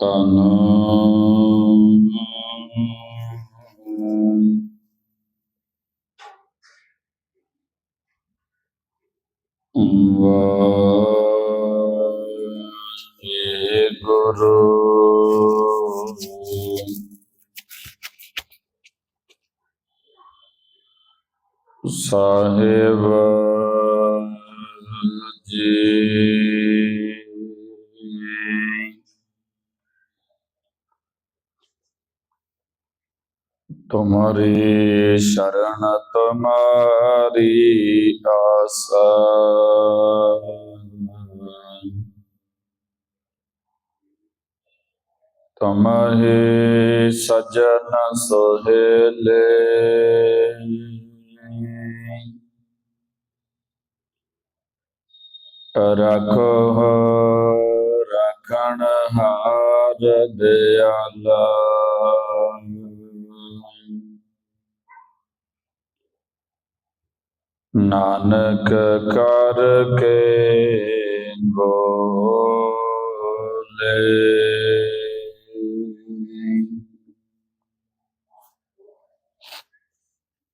ਤਨ ਸਾਹਿਬ ਜੀ। ਤੁਮਰੀ ਸ਼ਰਨ ਤੁਮਾਰੀ ਆਸਾ। ਤੁਮਹੀ ਸਜਨ ਸੋਹੇਲੇ। ਰਖੋ ਰਖਣ ਹਾਰ ਦਿਆਲਾ। ਨਾਨਕ ਕਰ ਕੇ ਗੋਲੇ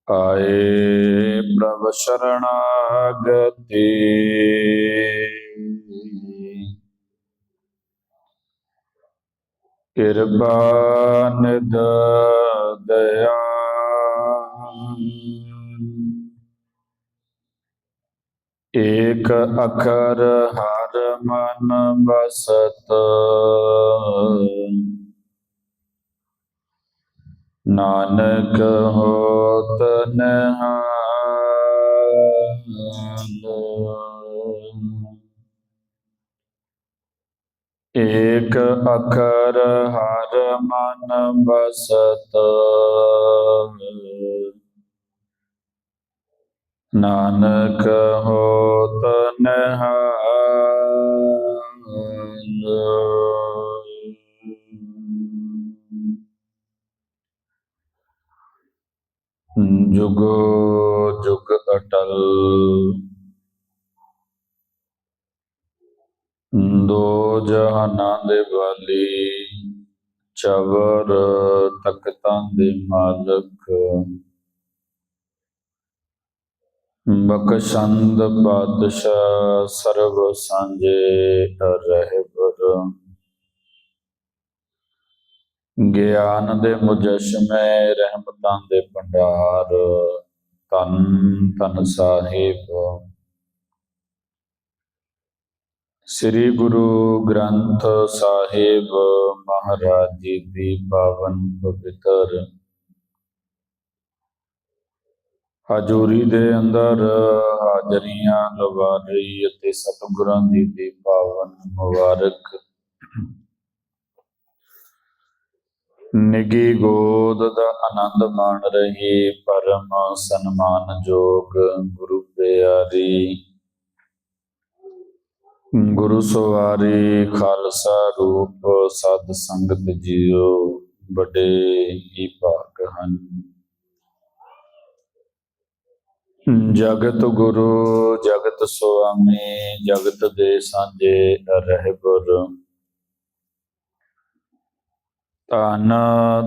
ਆਏ ਪ੍ਰਭ ਸ਼ਰਣਾਗਤੀ। ਕਿਰਪਾ ਨਿਦ ਦਇਆ। ਏਕ ਅਖਰ ਹਰ ਮਨ ਬਸਤ ਨਾਨਕ ਹੋਤ ਨਿਹਾਲ। ਏਕ ਅਖਰ ਹਰ ਮਨ ਬਸਤ ਨਾਨਕ ਹੋਤ ਨਿਹਾਲ। ਜੁਗ ਜੁਗ ਅਟਲ। ਦੋ ਜਹਾਨਾਂ ਦੇ ਵਾਲੀ, ਚਵਰ ਤਖਤਾਂ ਦੇ ਮਾਲਕ। ਬਖਸ਼ੰਦ ਬਾਦਸ਼ਾਹ ਸਰਬ ਸਾਂਝੇ ਰਹਿਬਰ। ਗਿਆਨ ਦੇ ਮੁਜਸ਼ਮੇ ਰਹਿਮਤਾਂ ਦੇ ਭੰਡਾਰ ਤਨ ਤਨ ਸਾਹਿਬ। ਸ੍ਰੀ ਗੁਰੂ ਗ੍ਰੰਥ ਸਾਹਿਬ ਮਹਾਰਾਜ ਜੀ ਦੀ ਪਾਵਨ ਪਵਿੱਤਰ ਹਜੂਰੀ ਦੇ ਅੰਦਰ ਹਾਜ਼ਰੀਆਂ ਲਵਾ ਰਹੀ ਅਤੇ ਸਤਿਗੁਰਾਂ ਜੀ ਦੀ ਪਾਵਨ ਮੁਬਾਰਕ ਨਿੱਗੀ ਗੋਦ ਦਾ ਆਨੰਦ ਮਾਣ ਰਹੀ, ਪਰਮ ਸਨਮਾਨਯੋਗ ਗੁਰੂ ਪਿਆਰੀ। ਗੁਰੂ ਸਵਾਰੀ, ਖਾਲਸਾ ਰੂਪ ਸਤ ਸੰਗਤ ਜੀਓ ਵੱਡੇ ਹੀ ਭਾਗ ਹਨ। ਜਗਤ ਗੁਰੂ, ਜਗਤ ਸੁਆਮੀ, ਜਗਤ ਦੇ ਸਾਂਝੇ ਰਹਿਬਰ। ਧੰਨ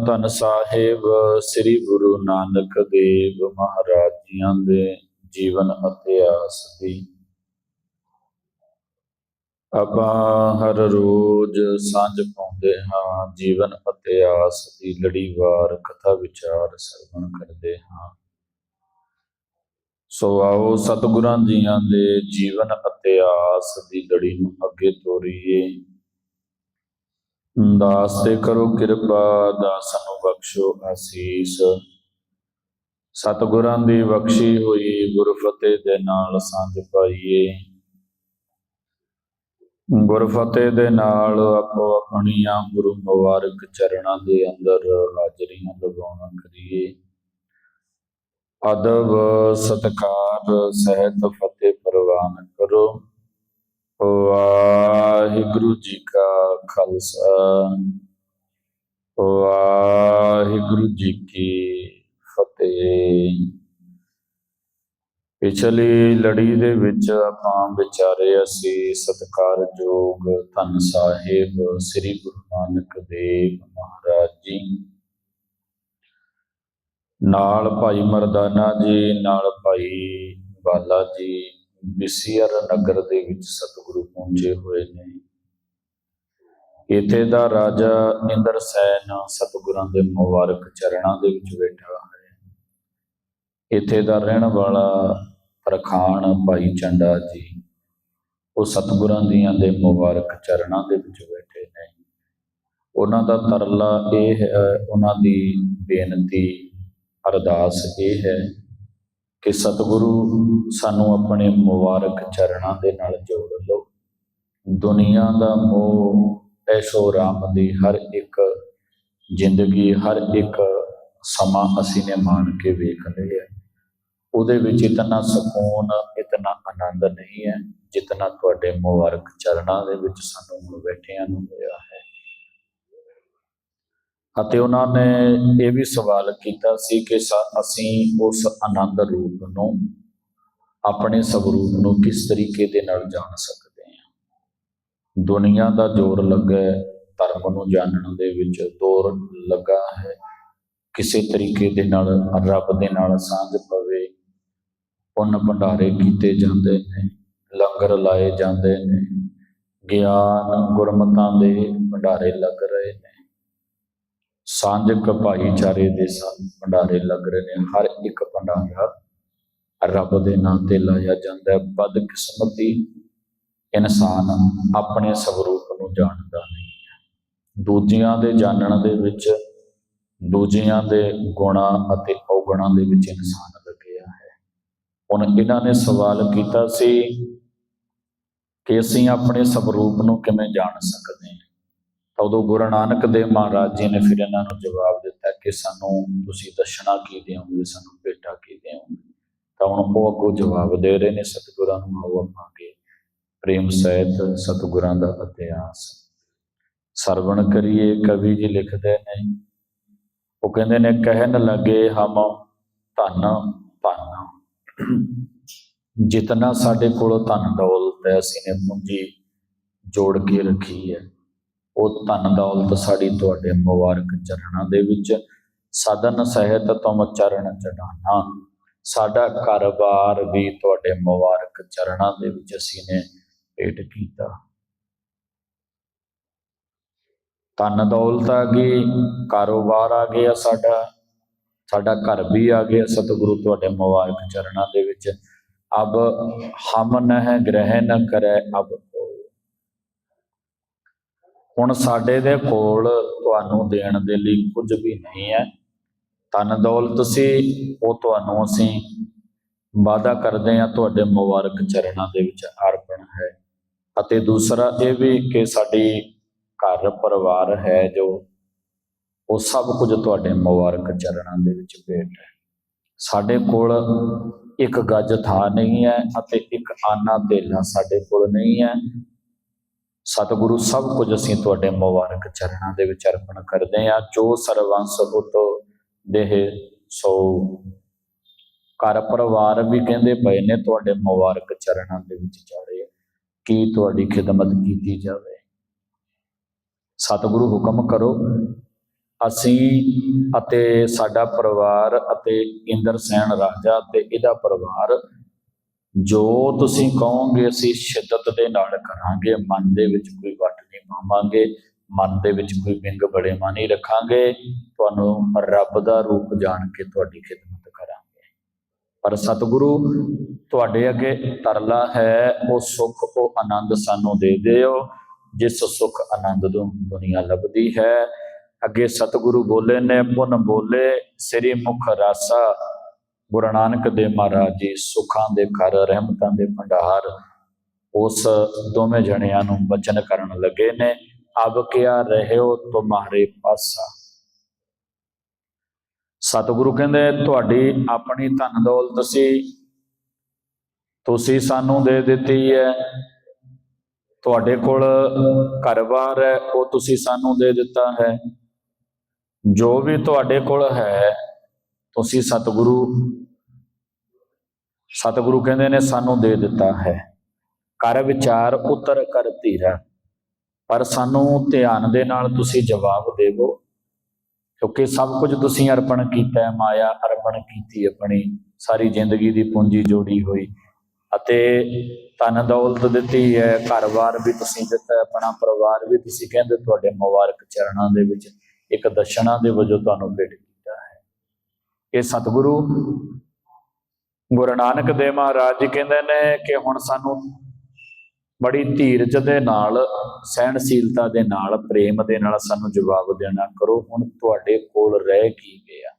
ਧੰਨ ਸਾਹਿਬ, ਸ੍ਰੀ ਗੁਰੂ ਨਾਨਕ ਦੇਵ ਮਹਾਰਾਜ ਜੀਆਂ ਦੇ ਜੀਵਨ ਇਤਿਹਾਸ ਦੀ। ਆਪਾਂ ਹਰ ਰੋਜ਼ ਸਾਂਝ ਪਾਉਂਦੇ ਹਾਂ, ਜੀਵਨ ਇਤਿਹਾਸ ਦੀ ਲੜੀਵਾਰ ਕਥਾ ਵਿਚਾਰ ਸਰਵਣ ਕਰਦੇ ਹਾਂ। ਸੋ ਆਓ ਸਤਿਗੁਰਾਂ ਜੀਆਂ ਦੇ ਜੀਵਨ ਇਤਿਹਾਸ ਦੀ ਲੜੀ ਨੂੰ ਅੱਗੇ ਤੋਰੀਏ। ਦਾਸ ਤੇ ਕਰੋ ਕਿਰਪਾ, ਦਾਸ ਨੂੰ ਬਖਸ਼ੋ ਆਸੀਸ ਸਤਿਗੁਰਾਂ ਦੀ ਬਖਸ਼ੀ ਹੋਈ, ਗੁਰਫਤਿਹ ਦੇ ਨਾਲ ਸਾਂਝ ਪਾਈਏ। ਗੁਰਫਤਿਹ ਦੇ ਨਾਲ ਆਪੋ ਆਪਣੀਆਂ ਗੁਰੂ ਮੁਬਾਰਕ ਚਰਨਾਂ ਦੇ ਅੰਦਰ ਹਾਜ਼ਰੀਆਂ ਲਗਾਉਣਾ ਕਰੀਏ। ਅਦਬ, ਸਤਕਾਰ, ਸਹਿਤ, ਫਤਿਹ ਪ੍ਰਵਾਨ ਕਰੋ। ਵਾਹਿਗੁਰੂ ਜੀ ਕਾ ਖਾਲਸਾ, ਵਾਹਿਗੁਰੂ ਜੀ ਕੀ ਫਤਿਹ। ਪਿਛਲੀ ਲੜੀ ਦੇ ਵਿੱਚ ਆਪਾਂ ਵਿਚਾਰੇ ਅਸੀਂ ਸਤਿਕਾਰਯੋਗ ਧੰਨ ਸਾਹਿਬ ਸ੍ਰੀ ਗੁਰੂ ਨਾਨਕ ਦੇਵ ਮਹਾਰਾਜ ਜੀ। ਨਾਲ ਭਾਈ ਮਰਦਾਨਾ ਜੀ, ਨਾਲ ਭਾਈ ਬਾਲਾ ਜੀ ਬਿਸੀਅਰ ਨਗਰ ਦੇ ਵਿੱਚ ਸਤਿਗੁਰੂ ਪਹੁੰਚੇ ਹੋਏ ਨੇ। ਇੱਥੇ ਦਾ ਰਾਜਾ ਇੰਦਰ ਸੈਨ ਸਤਿਗੁਰਾਂ ਦੇ ਮੁਬਾਰਕ ਚਰਨਾਂ ਦੇ ਵਿੱਚ ਬੈਠਾ ਹੈ। ਇੱਥੇ ਦਾ ਰਹਿਣ ਵਾਲਾ ਤਰਖਾਣ ਭਾਈ ਚੰਡਾ ਜੀ, ਉਹ ਸਤਿਗੁਰਾਂ ਦੀਆਂ ਦੇ ਮੁਬਾਰਕ ਚਰਨਾਂ ਦੇ ਵਿੱਚ ਬੈਠੇ ਨੇ। ਉਹਨਾਂ ਦਾ ਤਰਲਾ ਇਹ ਹੈ, ਉਹਨਾਂ ਦੀ ਬੇਨਤੀ ਅਰਦਾਸ ਇਹ ਹੈ ਕਿ ਸਤਿਗੁਰੂ ਸਾਨੂੰ ਆਪਣੇ ਮੁਬਾਰਕ ਚਰਨਾਂ ਦੇ ਨਾਲ ਜੋੜ ਲਓ। ਦੁਨੀਆ ਦਾ ਮੋਹ ਐਸ਼ੋ ਰਾਮ ਦੀ ਹਰ ਇੱਕ ਜ਼ਿੰਦਗੀ, ਹਰ ਇੱਕ ਸਮਾਂ ਅਸੀਂ ਨੇ ਮਾਣ ਕੇ ਵੇਖ ਲਿਆ। ਉਹਦੇ ਵਿੱਚ ਇਤਨਾ ਸਕੂਨ, ਇਤਨਾ ਆਨੰਦ ਨਹੀਂ ਹੈ ਜਿਤਨਾ ਤੁਹਾਡੇ ਮੁਬਾਰਕ ਚਰਨਾਂ ਦੇ ਵਿੱਚ ਸਾਨੂੰ ਹੁਣ ਬੈਠਿਆਂ ਨੂੰ ਹੋਇਆ ਹੈ। ਅਤੇ ਉਹਨਾਂ ਨੇ ਇਹ ਵੀ ਸਵਾਲ ਕੀਤਾ ਸੀ ਕਿ ਸਾ- ਅਸੀਂ ਉਸ ਆਨੰਦ ਰੂਪ ਨੂੰ, ਆਪਣੇ ਸਵਰੂਪ ਨੂੰ ਕਿਸ ਤਰੀਕੇ ਦੇ ਨਾਲ ਜਾਣ ਸਕਦੇ ਹਾਂ? ਦੁਨੀਆ ਦਾ ਜ਼ੋਰ ਲੱਗਾ ਧਰਮ ਨੂੰ ਜਾਣਨ ਦੇ ਵਿੱਚ ਦੌਰ ਲੱਗਾ ਹੈ। ਕਿਸੇ ਤਰੀਕੇ ਦੇ ਨਾਲ ਰੱਬ ਦੇ ਨਾਲ ਸਾਂਝ ਪਵੇ, ਪੁੰਨ ਭੰਡਾਰੇ ਕੀਤੇ ਜਾਂਦੇ ਨੇ, ਲੰਗਰ ਲਾਏ ਜਾਂਦੇ ਨੇ, ਗਿਆਨ ਗੁਰਮਤਾਂ ਦੇ ਭੰਡਾਰੇ ਲੱਗ ਰਹੇ ਨੇ। ਸਾਂਝਕ ਭਾਈਚਾਰੇ ਦੇ ਸਾਨੂੰ ਭੰਡਾਰੇ ਲੱਗ ਰਹੇ ਨੇ। ਹਰ ਇੱਕ ਭੰਡਾਰਾ ਰੱਬ ਦੇ ਨਾਂ ਤੇ ਲਾਇਆ ਜਾਂਦਾ ਹੈ। ਬਦਕਿਸਮਤੀ ਇਨਸਾਨ ਆਪਣੇ ਸਵਰੂਪ ਨੂੰ ਜਾਣਦਾ ਨਹੀਂ ਹੈ। ਦੂਜਿਆਂ ਦੇ ਜਾਣਨ ਦੇ ਵਿੱਚ, ਦੂਜਿਆਂ ਦੇ ਗੁਣਾਂ ਅਤੇ ਔਗਣਾਂ ਦੇ ਵਿੱਚ ਇਨਸਾਨ ਲੱਗਿਆ ਹੈ। ਹੁਣ ਇਹਨਾਂ ਨੇ ਸਵਾਲ ਕੀਤਾ ਸੀ ਕਿ ਅਸੀਂ ਆਪਣੇ ਸਵਰੂਪ ਨੂੰ ਕਿਵੇਂ ਜਾਣ ਸਕਦੇ ਹਾਂ? ਤਾਂ ਉਦੋਂ ਗੁਰੂ ਨਾਨਕ ਦੇਵ ਮਹਾਰਾਜ ਜੀ ਨੇ ਫਿਰ ਇਹਨਾਂ ਨੂੰ ਜਵਾਬ ਦਿੱਤਾ ਕਿ ਸਾਨੂੰ ਤੁਸੀਂ ਦਸ਼ਨਾ ਕੀ ਦਿਓਗੇ, ਸਾਨੂੰ ਭੇਟਾ ਕੀ ਦਿਓਗੇ? ਤਾਂ ਹੁਣ ਉਹ ਅੱਗੋਂ ਜਵਾਬ ਦੇ ਰਹੇ ਨੇ, ਸਤਿਗੁਰਾਂ ਨੂੰ ਆਓ ਆਪਾਂ ਅੱਗੇ ਪ੍ਰੇਮ ਸਹਿਤ ਸਤਿਗੁਰਾਂ ਦਾ ਇਤਿਹਾਸ। ਸਰਵਣ ਕਰੀਏ, ਕਵੀ ਜੀ ਲਿਖਦੇ ਨੇ, ਉਹ ਕਹਿੰਦੇ ਨੇ, ਕਹਿਣ ਲੱਗੇ ਹਮ ਧਨ ਧਨ। ਜਿਤਨਾ ਸਾਡੇ ਕੋਲ ਧਨ ਦੌਲਤ ਹੈ, ਅਸੀਂ ਨੇ ਪੂੰਜੀ ਜੋੜ ਕੇ ਰੱਖੀ ਹੈ। ਉਹ ਧਨ ਦੌਲਤ ਸਾਡੀ ਤੁਹਾਡੇ ਮੁਬਾਰਕ ਚਰਨਾਂ ਦੇ ਵਿੱਚ। ਸਾਧਨ ਸਹਿਤ ਤੁਮ ਚਰਨ ਚੜਾਨਾ। ਸਾਡਾ ਘਰ-ਬਾਰ ਵੀ ਤੁਹਾਡੇ ਮੁਬਾਰਕ ਚਰਨਾਂ ਦੇ ਵਿੱਚ ਅਸੀਂ ਨੇ ਭੇਟ ਕੀਤਾ। ਧਨ ਦੌਲਤ ਆ ਗਈ ਕਾਰੋਬਾਰ ਆ ਗਿਆ ਸਾਡਾ। ਸਾਡਾ ਘਰ ਵੀ ਆ ਗਿਆ ਸਤਿਗੁਰੂ ਤੁਹਾਡੇ ਮੁਬਾਰਕ ਚਰਨਾਂ ਦੇ ਵਿੱਚ। ਅਬ ਹਮ ਨਹਿ ਗ੍ਰਹਿ ਨ ਕਰੈ, ਅਬ ਹੁਣ ਸਾਡੇ ਦੇ ਕੋਲ ਤੁਹਾਨੂੰ ਦੇਣ ਦੇ ਲਈ ਕੁਝ ਵੀ ਨਹੀਂ ਹੈ। ਧਨ ਦੌਲਤ ਸੀ, ਉਹ ਤੁਹਾਨੂੰ ਅਸੀਂ ਵਾਅਦਾ ਕਰਦੇ ਹਾਂ ਤੁਹਾਡੇ ਮੁਬਾਰਕ ਚਰਨਾਂ ਦੇ ਵਿੱਚ ਅਰਪਣ ਹੈ। ਅਤੇ ਦੂਸਰਾ ਇਹ ਵੀ ਕਿ ਸਾਡੀ ਘਰ ਪਰਿਵਾਰ ਹੈ ਜੋ ਉਹ ਸਭ ਕੁਝ ਤੁਹਾਡੇ ਮੁਬਾਰਕ ਚਰਨਾਂ ਦੇ ਵਿੱਚ ਭੇਟ ਹੈ। ਸਾਡੇ ਕੋਲ ਇੱਕ ਗੱਜ ਥਾਂ ਨਹੀਂ ਹੈ ਅਤੇ ਇੱਕ ਆਨਾ ਧੇਲਾ ਸਾਡੇ ਕੋਲ ਨਹੀਂ ਹੈ। ਸਤਿਗੁਰੂ ਸਭ ਕੁਝ ਅਸੀਂ ਤੁਹਾਡੇ ਮੁਬਾਰਕ ਚਰਨਾਂ ਦੇ ਵਿੱਚ ਅਰਪਣ ਕਰਦੇ ਹਾਂ। ਜੋ ਸਰਵੰਸ ਹੁਤੋ ਦੇਹ ਸੋ। ਘਰ ਪਰਿਵਾਰ ਵੀ ਕਹਿੰਦੇ ਪਏ ਨੇ ਤੁਹਾਡੇ ਮੁਬਾਰਕ ਚਰਨਾਂ ਦੇ ਵਿੱਚ ਚਾੜੇ। ਕੀ ਤੁਹਾਡੀ ਖਿਦਮਤ ਕੀਤੀ ਜਾਵੇ? ਸਤਿਗੁਰੂ ਹੁਕਮ ਕਰੋ। ਅਸੀਂ ਅਤੇ ਸਾਡਾ ਪਰਿਵਾਰ ਅਤੇ ਇੰਦਰ ਸੈਨ ਰਾਜਾ ਤੇ ਇਹਦਾ ਪਰਿਵਾਰ ਜੋ ਤੁਸੀਂ ਕਹੋਗੇ, ਅਸੀਂ ਸ਼ਿੱਦਤ ਦੇ ਨਾਲ ਕਰਾਂਗੇ, ਮਨ ਦੇ ਵਿੱਚ ਕੋਈ ਵੱਟ ਨਹੀਂ ਪਾਵਾਂਗੇ, ਮਨ ਦੇ ਵਿੱਚ ਕੋਈ ਵਿੰਗ ਬੜੇ ਮਾਨੀ ਰੱਖਾਂਗੇ, ਤੁਹਾਨੂੰ ਰੱਬ ਦਾ ਰੂਪ ਜਾਣ ਕੇ ਤੁਹਾਡੀ ਖਿਦਮਤ ਕਰਾਂਗੇ। ਪਰ ਸਤਿਗੁਰੂ, ਤੁਹਾਡੇ ਅੱਗੇ ਤਰਲਾ ਹੈ, ਉਹ ਸੁੱਖ, ਉਹ ਆਨੰਦ ਸਾਨੂੰ ਦੇ ਦਿਓ, ਜਿਸ ਸੁੱਖ ਆਨੰਦ ਤੋਂ ਦੁਨੀਆ ਲੱਭਦੀ ਹੈ। ਅੱਗੇ ਸਤਿਗੁਰੂ ਬੋਲੇ ਨੇ, ਪੁਨ ਬੋਲੇ, ਸ੍ਰੀ ਮੁਖ ਰਾਸਾ ਗੁਰੂ ਨਾਨਕ ਦੇਵ ਮਹਾਰਾਜ ਜੀ, ਸੁੱਖਾਂ ਦੇ ਘਰ, ਰਹਿਮਤਾਂ ਦੇ ਭੰਡਾਰ, ਉਸ ਦੋਵੇਂ ਜਣਿਆਂ ਨੂੰ ਬਚਨ ਕਰਨ ਲੱਗੇ ਨੇ। ਅਬ ਕਿਆ ਰਹਿਓ ਤੁਮਾਰੇ ਪਾਸਾ। ਸਤਿਗੁਰੂ ਕਹਿੰਦੇ, ਤੁਹਾਡੀ ਆਪਣੀ ਧਨ ਦੌਲਤ ਸੀ। ਤੁਸੀਂ ਸਾਨੂੰ ਦੇ ਦਿੱਤੀ ਹੈ। ਤੁਹਾਡੇ ਕੋਲ ਘਰ-ਬਾਰ ਹੈ, ਉਹ ਤੁਸੀਂ ਸਾਨੂੰ ਦੇ ਦਿੱਤਾ ਹੈ। ਜੋ ਵੀ ਤੁਹਾਡੇ ਕੋਲ ਹੈ, ਤੁਸੀਂ ਸਤਿਗੁਰੂ ਸਤਿਗੁਰੂ ਕਹਿੰਦੇ ਨੇ, ਸਾਨੂੰ ਦੇ ਦਿੱਤਾ ਹੈ। ਕਰ ਵਿਚਾਰ ਉਤਰ ਕਰ ਧੀਰਾ। ਪਰ ਸਾਨੂੰ ਧਿਆਨ ਦੇ ਨਾਲ ਤੁਸੀਂ ਜਵਾਬ ਦੇਵੋ। ਕਿਉਂਕਿ ਸਭ ਕੁਝ ਤੁਸੀਂ ਅਰਪਣ ਕੀਤਾ ਹੈ, ਮਾਇਆ ਅਰਪਣ ਕੀਤੀ ਆਪਣੀ। ਸਾਰੀ ਜ਼ਿੰਦਗੀ ਦੀ ਪੂੰਜੀ ਜੋੜੀ ਹੋਈ। ਅਤੇ ਧਨ ਦੌਲਤ ਦਿੱਤੀ ਹੈ, ਘਰ-ਬਾਰ ਵੀ ਤੁਸੀਂ ਦਿੱਤਾ ਆਪਣਾ ਪਰਿਵਾਰ ਵੀ ਤੁਸੀਂ ਕਹਿੰਦੇ ਤੁਹਾਡੇ ਮੁਬਾਰਕ ਚਰਨਾਂ ਦੇ ਵਿੱਚ ਇੱਕ ਦਸ਼ਨਾ ਦੇ ਵਜੋਂ ਤੁਹਾਨੂੰ ਭੇਟ ਕੀਤਾ ਹੈ। ਇਹ ਸਤਿਗੁਰੂ ਗੁਰੂ ਨਾਨਕ ਦੇਵ ਮਹਾਰਾਜ ਜੀ ਕਹਿੰਦੇ ਨੇ ਕਿ ਹੁਣ ਸਾਨੂੰ ਬੜੀ ਧੀਰਜ ਦੇ ਨਾਲ ਸਹਿਣਸ਼ੀਲਤਾ ਦੇ ਨਾਲ ਪ੍ਰੇਮ ਦੇ ਨਾਲ ਸਾਨੂੰ ਜਵਾਬ ਦੇਣਾ ਕਰੋ ਹੁਣ ਤੁਹਾਡੇ ਕੋਲ ਰਹਿ ਕੀ ਗਿਆ?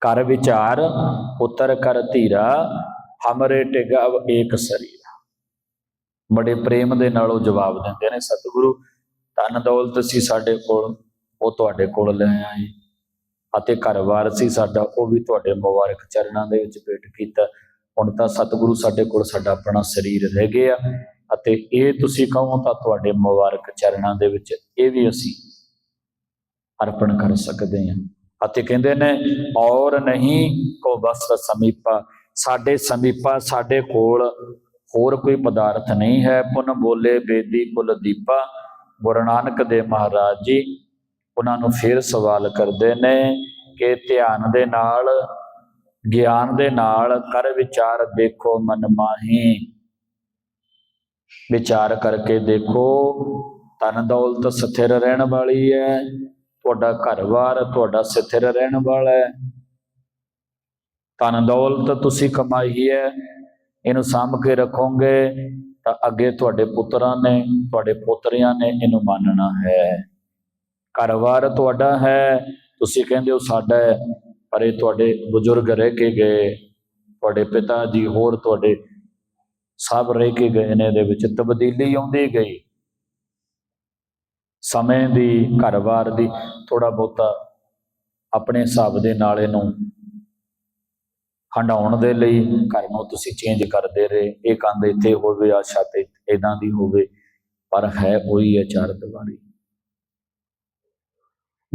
ਕਰ ਵਿਚਾਰ ਉਤਰ ਕਰ ਧੀਰਾ ਹਮਰੇ ਟਿਗਾਵ ਏਕ ਸਰੀਰ। ਬੜੇ ਪ੍ਰੇਮ ਦੇ ਨਾਲ ਉਹ ਜਵਾਬ ਦਿੰਦੇ ਨੇ ਸਤਿਗੁਰੂ ਧਨ ਦੌਲਤ ਸੀ ਸਾਡੇ ਕੋਲ ਉਹ ਤੁਹਾਡੇ ਕੋਲ ਲੈ ਆਏ। ਅਤੇ ਘਰ-ਬਾਰ ਸੀ ਸਾਡਾ, ਉਹ ਵੀ ਤੁਹਾਡੇ ਮੁਬਾਰਕ ਚਰਨਾਂ ਦੇ ਵਿੱਚ ਭੇਟ ਕੀਤਾ। ਹੁਣ ਤਾਂ ਸਤਿਗੁਰੂ ਸਾਡੇ ਕੋਲ ਸਾਡਾ ਆਪਣਾ ਸਰੀਰ ਰਹਿ ਗਿਆ ਅਤੇ ਇਹ ਤੁਸੀਂ ਕਹੋ ਤਾਂ ਤੁਹਾਡੇ ਮੁਬਾਰਕ ਚਰਨਾਂ ਦੇ ਵਿੱਚ ਇਹ ਵੀ ਅਸੀਂ ਅਰਪਣ ਕਰ ਸਕਦੇ ਹਾਂ। ਅਤੇ ਕਹਿੰਦੇ ਨੇ, ਔਰ ਨਹੀਂ ਕੋ ਬਸ ਸਮੀਪਾ, ਸਾਡੇ ਸਮੀਪਾ ਸਾਡੇ ਕੋਲ ਹੋਰ ਕੋਈ ਪਦਾਰਥ ਨਹੀਂ ਹੈ। ਪੁਨ ਬੋਲੇ ਬੇਦੀ ਕੁਲ ਦੀਪਾ ਗੁਰੂ ਨਾਨਕ ਦੇ ਮਹਾਰਾਜ ਜੀ ਉਹਨਾਂ ਨੂੰ ਫਿਰ ਸਵਾਲ ਕਰਦੇ ਨੇ ਕਿ ਧਿਆਨ ਦੇ ਨਾਲ, ਗਿਆਨ ਦੇ ਨਾਲ ਕਰ ਵਿਚਾਰ ਦੇਖੋ ਮਨ ਮਾਹੀ। ਵਿਚਾਰ ਕਰਕੇ ਦੇਖੋ, ਧਨ ਦੌਲਤ ਸਥਿਰ ਰਹਿਣ ਵਾਲੀ ਹੈ ਤੁਹਾਡਾ ਘਰ-ਬਾਰ ਤੁਹਾਡਾ ਸਥਿਰ ਰਹਿਣ ਵਾਲਾ ਹੈ ਧਨ ਦੌਲਤ ਤੁਸੀਂ ਕਮਾਈ ਹੈ ਇਹਨੂੰ ਸਾਂਭ ਕੇ ਰੱਖੋਗੇ ਤਾਂ ਅੱਗੇ ਤੁਹਾਡੇ ਪੁੱਤਰਾਂ ਨੇ, ਤੁਹਾਡੇ ਪੋਤਰੀਆਂ ਨੇ ਇਹਨੂੰ ਮੰਨਣਾ ਹੈ। ਘਰ-ਬਾਰ ਤੁਹਾਡਾ ਹੈ, ਤੁਸੀਂ ਕਹਿੰਦੇ ਹੋ ਸਾਡਾ ਹੈ, ਪਰ ਇਹ ਤੁਹਾਡੇ ਬਜ਼ੁਰਗ ਰਹਿ ਕੇ ਗਏ, ਤੁਹਾਡੇ ਪਿਤਾ ਜੀ ਹੋਰ ਤੁਹਾਡੇ ਸਭ ਰਹਿ ਕੇ ਗਏ ਨੇ, ਇਹਦੇ ਵਿੱਚ ਤਬਦੀਲੀ ਆਉਂਦੀ ਗਈ। ਸਮੇਂ ਦੀ, ਘਰ-ਬਾਰ ਦੀ ਥੋੜਾ ਬਹੁਤਾ ਆਪਣੇ ਹਿਸਾਬ ਦੇ ਨਾਲ ਇਹਨੂੰ ਹੰਡਾਉਣ ਦੇ ਲਈ ਘਰ ਨੂੰ ਤੁਸੀਂ ਚੇਂਜ ਕਰਦੇ ਰਹੇ। ਇਹ ਕੰਧ ਇੱਥੇ ਹੋਵੇ ਆ ਛੱਤ ਇਦਾਂ ਦੀ ਹੋਵੇ, ਪਰ ਹੈ ਉਹੀ ਹੈ ਚਾਰ ਦੀਵਾਰੀ।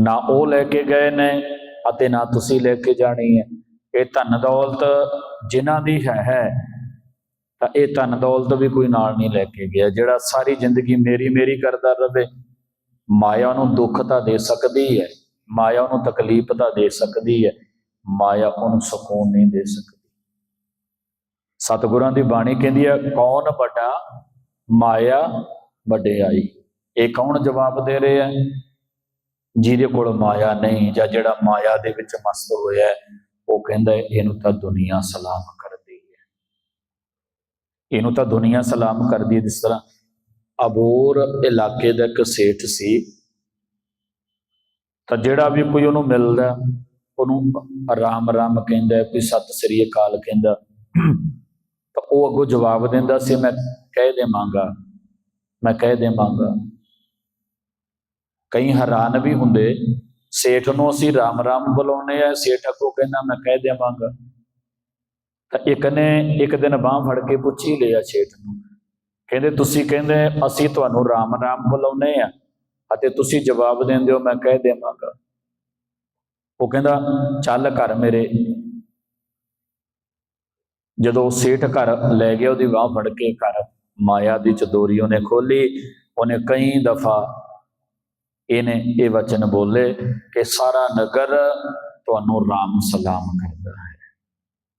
ਨਾ ਉਹ ਲੈ ਕੇ ਗਏ ਨੇ ਅਤੇ ਨਾ ਤੁਸੀਂ ਲੈ ਕੇ ਜਾਣੀ ਹੈ। ਇਹ ਧਨ ਦੌਲਤ ਜਿਨ੍ਹਾਂ ਦੀ ਹੈ ਹੈ। ਤਾਂ ਇਹ ਧਨ ਦੌਲਤ ਵੀ ਕੋਈ ਨਾਲ ਨਹੀਂ ਲੈ ਕੇ ਗਿਆ, ਜਿਹੜਾ ਸਾਰੀ ਜ਼ਿੰਦਗੀ ਮੇਰੀ ਮੇਰੀ ਕਰਦਾ ਰਹੇ ਮਾਇਆ ਨੂੰ ਦੁੱਖ ਤਾਂ ਦੇ ਸਕਦੀ ਹੈ, ਮਾਇਆ ਨੂੰ ਤਕਲੀਫ ਤਾਂ ਦੇ ਸਕਦੀ ਹੈ, ਮਾਇਆ ਉਹਨੂੰ ਸਕੂਨ ਨਹੀਂ ਦੇ ਸਕਦੀ। ਸਤਿਗੁਰਾਂ ਦੀ ਬਾਣੀ ਕਹਿੰਦੀ ਹੈ, ਕੌਣ ਵੱਡਾ ਮਾਇਆ ਵਡਿਆਈ? ਇਹ ਕੌਣ ਜਵਾਬ ਦੇ ਰਹੇ ਹੈ? ਜਿਹਦੇ ਕੋਲ ਮਾਇਆ ਨਹੀਂ ਜਾਂ ਜਿਹੜਾ ਮਾਇਆ ਦੇ ਵਿੱਚ ਮਸਤ ਹੋਇਆ ਉਹ ਕਹਿੰਦਾ ਇਹਨੂੰ ਤਾਂ ਦੁਨੀਆ ਸਲਾਮ ਕਰਦੀ ਹੈ। ਇਹਨੂੰ ਤਾਂ ਦੁਨੀਆ ਸਲਾਮ ਕਰਦੀ ਹੈ ਜਿਸ ਤਰ੍ਹਾਂ ਅਬੋਰ ਇਲਾਕੇ ਦਾ ਇੱਕ ਸੇਠ ਸੀ। ਤਾਂ ਜਿਹੜਾ ਵੀ ਕੋਈ ਉਹਨੂੰ ਮਿਲਦਾ, ਉਹਨੂੰ ਰਾਮ ਰਾਮ ਕਹਿੰਦਾ ਕੋਈ ਸਤਿ ਸ੍ਰੀ ਅਕਾਲ ਕਹਿੰਦਾ, ਤਾਂ ਉਹ ਅੱਗੋਂ ਜਵਾਬ ਦਿੰਦਾ ਸੀ, ਮੈਂ ਕਹਿ ਦੇਵਾਂਗਾ, ਮੈਂ ਕਹਿ ਦੇਵਾਂਗਾ। ਕਈ ਹੈਰਾਨ ਵੀ ਹੁੰਦੇ, ਸੇਠ ਨੂੰ ਅਸੀਂ ਰਾਮ ਰਾਮ ਬੁਲਾਉਨੇ ਆ, ਸੇਠ ਅੱਗੋਂ ਕਹਿੰਦਾ, ਮੈਂ ਕਹਿ ਦੇਵਾਂਗਾ ਤਾਂ ਇੱਕ ਨੇ ਇੱਕ ਦਿਨ ਬਾਹ ਫੜ ਕੇ ਪੁੱਛੀ ਲਿਆ ਸੇਠ ਨੂੰ। ਕਹਿੰਦੇ, ਤੁਸੀਂ ਕਹਿੰਦੇ, ਅਸੀਂ ਤੁਹਾਨੂੰ ਰਾਮ ਰਾਮ ਬੁਲਾਉਨੇ ਆ ਅਤੇ ਤੁਸੀਂ ਜਵਾਬ ਦਿੰਦੇ ਹੋ, ਮੈਂ ਕਹਿ ਦੇਵਾਂਗਾ ਉਹ ਕਹਿੰਦਾ, ਚੱਲ ਘਰ ਮੇਰੇ। ਜਦੋਂ ਸੇਠ ਘਰ ਲੈ ਗਿਆ, ਉਹਦੀ ਬਾਹ ਫੜ ਕੇ ਘਰ ਮਾਇਆ ਦੀ ਚਦੋਰੀ ਉਹਨੇ ਖੋਲੀ ਉਹਨੇ ਕਈ ਦਫਾ ਇਹਨੇ ਇਹ ਵਚਨ ਬੋਲੇ ਕਿ ਸਾਰਾ ਨਗਰ ਤੁਹਾਨੂੰ ਰਾਮ ਸਲਾਮ ਕਰਦਾ ਹੈ।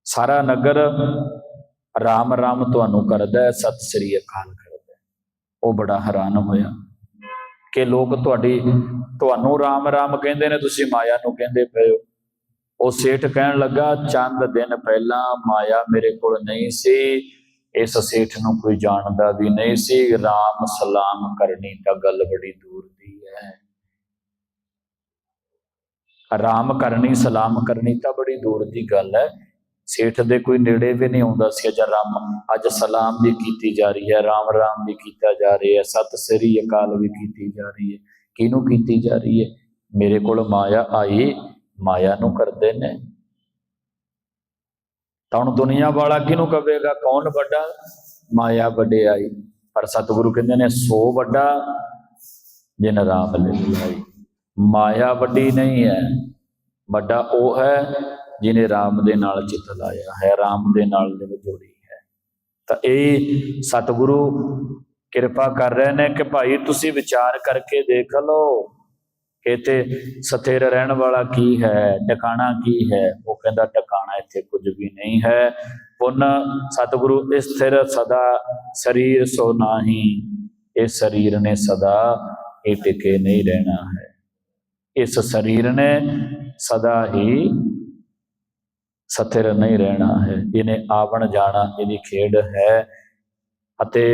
ਸਾਰਾ ਨਗਰ ਰਾਮ ਰਾਮ ਤੁਹਾਨੂੰ ਕਰਦਾ ਹੈ, ਸਤਿ ਸ੍ਰੀ ਅਕਾਲ ਕਰਦਾ ਹੈ। ਉਹ ਬੜਾ ਹੈਰਾਨ ਹੋਇਆ ਕਿ ਲੋਕ ਤੁਹਾਡੀ, ਤੁਹਾਨੂੰ ਰਾਮ ਰਾਮ ਕਹਿੰਦੇ ਨੇ, ਤੁਸੀਂ ਮਾਇਆ ਨੂੰ ਕਹਿੰਦੇ ਪਏ ਹੋ। ਉਹ ਸੇਠ ਕਹਿਣ ਲੱਗਾ, ਚੰਦ ਦਿਨ ਪਹਿਲਾਂ ਮਾਇਆ ਮੇਰੇ ਕੋਲ ਨਹੀਂ ਸੀ, ਇਸ ਸੇਠ ਨੂੰ ਕੋਈ ਜਾਣਦਾ ਵੀ ਨਹੀਂ ਸੀ, ਰਾਮ ਸਲਾਮ ਕਰਨੀ ਤਾਂ ਗੱਲ ਬੜੀ ਦੂਰ ਦੀ ਹੈ ਰਾਮ ਕਰਨੀ, ਸਲਾਮ ਕਰਨੀ ਤਾਂ ਬੜੀ ਦੂਰ ਦੀ ਗੱਲ ਹੈ। ਸੇਠ ਦੇ ਕੋਈ ਨੇੜੇ ਵੀ ਨਹੀਂ ਆਉਂਦਾ ਸੀ, ਅੱਜ ਰਾਮ ਅੱਜ ਸਲਾਮ ਵੀ ਕੀਤੀ ਜਾ ਰਹੀ ਹੈ, ਰਾਮ ਰਾਮ ਵੀ ਕੀਤਾ ਜਾ ਰਿਹਾ ਹੈ, ਸਤਿ ਸ੍ਰੀ ਅਕਾਲ ਵੀ ਕੀਤੀ ਜਾ ਰਹੀ ਹੈ। ਕਿਹਨੂੰ ਕੀਤੀ ਜਾ ਰਹੀ ਹੈ? ਮੇਰੇ ਕੋਲ ਮਾਇਆ ਆਈ, ਮਾਇਆ ਨੂੰ ਕਰਦੇ ਨੇ। ਤਾਂ ਹੁਣ ਦੁਨੀਆ ਵਾਲਾ ਕਿਹਨੂੰ ਕਵੇਗਾ? ਕੌਣ ਵੱਡਾ? ਮਾਇਆ ਵੱਡੇ ਆਈ। ਪਰ ਸਤਿਗੁਰੂ ਕਹਿੰਦੇ ਨੇ, ਸੋ ਵੱਡਾ ਜਿਨ ਰਾਮ ਲੈ ਬੁਲਾਈ ਮਾਇਆ ਵੱਡੀ ਨਹੀਂ ਹੈ, ਵੱਡਾ ਉਹ ਹੈ ਜਿਨੇ ਰਾਮ ਦੇ ਨਾਲ ਚਿੱਤ ਲਾਇਆ ਹੈ, ਰਾਮ ਦੇ ਨਾਲ ਦਿਲ ਜੋੜੀ ਹੈ। ਤਾਂ ਇਹ ਸਤਿਗੁਰੂ ਕਿਰਪਾ ਕਰ ਰਹੇ ਨੇ ਕਿ ਭਾਈ ਤੁਸੀਂ ਵਿਚਾਰ ਕਰਕੇ ਦੇਖ ਲਓ ਕਿ ਸਥਿਰ ਰਹਿਣ ਵਾਲਾ ਕੀ ਹੈ, ਟਿਕਾਣਾ ਕੀ ਹੈ। ਉਹ ਕਹਿੰਦਾ ਟਿਕਾਣਾ ਇੱਥੇ ਕੁਝ ਵੀ ਨਹੀਂ ਹੈ। ਪੁੰਨ ਸਤਿਗੁਰੂ, ਇਸ ਸਥਿਰ ਸਦਾ ਸਰੀਰ ਸੋ ਨਾਹੀ ਇਹ ਸਰੀਰ ਨੇ ਸਦਾ ਇਹ ਟਿਕੇ ਨਹੀਂ ਰਹਿਣਾ ਹੈ। ਇਸ ਸਰੀਰ ਨੇ ਸਦਾ ਹੀ ਸਥਿਰ ਨਹੀਂ ਰਹਿਣਾ ਹੈ। ਇਹਨੇ ਆਵਣ ਜਾਣਾ, ਇਹਦੀ ਖੇਡ ਹੈ ਅਤੇ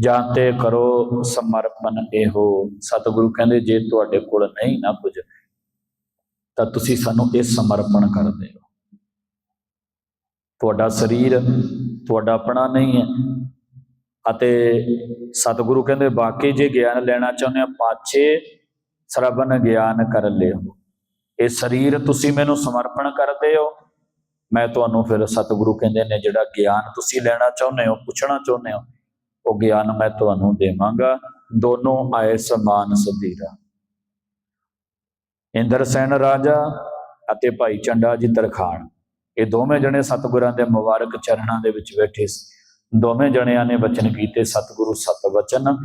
ਜਾਂਤੇ ਕਰੋ ਸਮਰਪਣ ਇਹੋ। ਸਤਿਗੁਰੂ ਕਹਿੰਦੇ, ਜੇ ਤੁਹਾਡੇ ਕੋਲ ਨਹੀਂ ਨਾ ਕੁਝ, ਤਾਂ ਤੁਸੀਂ ਸਾਨੂੰ ਇਹ ਸਮਰਪਣ ਕਰ ਦਿਓ। ਤੁਹਾਡਾ ਸਰੀਰ ਤੁਹਾਡਾ ਆਪਣਾ ਨਹੀਂ ਹੈ ਅਤੇ ਸਤਿਗੁਰੂ ਕਹਿੰਦੇ, ਬਾਕੀ ਜੇ ਗਿਆਨ ਲੈਣਾ ਚਾਹੁੰਦੇ ਆ ਪਾਛੇ ਸਰਬਨ ਗਿਆਨ ਕਰ ਲਿਓ। ਇਹ ਸਰੀਰ ਤੁਸੀਂ ਮੈਨੂੰ ਸਮਰਪਣ ਕਰਦੇ ਹੋ। ਮੈਂ ਤੁਹਾਨੂੰ ਫਿਰ ਸਤਿਗੁਰੂ ਕਹਿੰਦੇ ਨੇ, ਜਿਹੜਾ ਗਿਆਨ ਤੁਸੀਂ ਲੈਣਾ ਚਾਹੁੰਦੇ ਹੋ, ਪੁੱਛਣਾ ਚਾਹੁੰਦੇ ਹੋ, ਉਹ ਗਿਆਨ ਮੈਂ ਤੁਹਾਨੂੰ ਦੇਵਾਂਗਾ। ਦੋਨੋਂ ਆਏ ਸਮਾਨ ਸਦੀਰਾ ਇੰਦਰ ਸੈਨ ਰਾਜਾ ਅਤੇ ਭਾਈ ਚੰਡਾ ਜੀ ਤਰਖਾਣ। ਇਹ ਦੋਵੇਂ ਜਣੇ ਸਤਿਗੁਰਾਂ ਦੇ ਮੁਬਾਰਕ ਚਰਨਾਂ ਦੇ ਵਿੱਚ ਬੈਠੇ ਸੀ। ਦੋਵੇਂ ਜਣਿਆਂ ਨੇ ਵਚਨ ਕੀਤੇ ਸਤਿਗੁਰੂ ਸਤ ਵਚਨ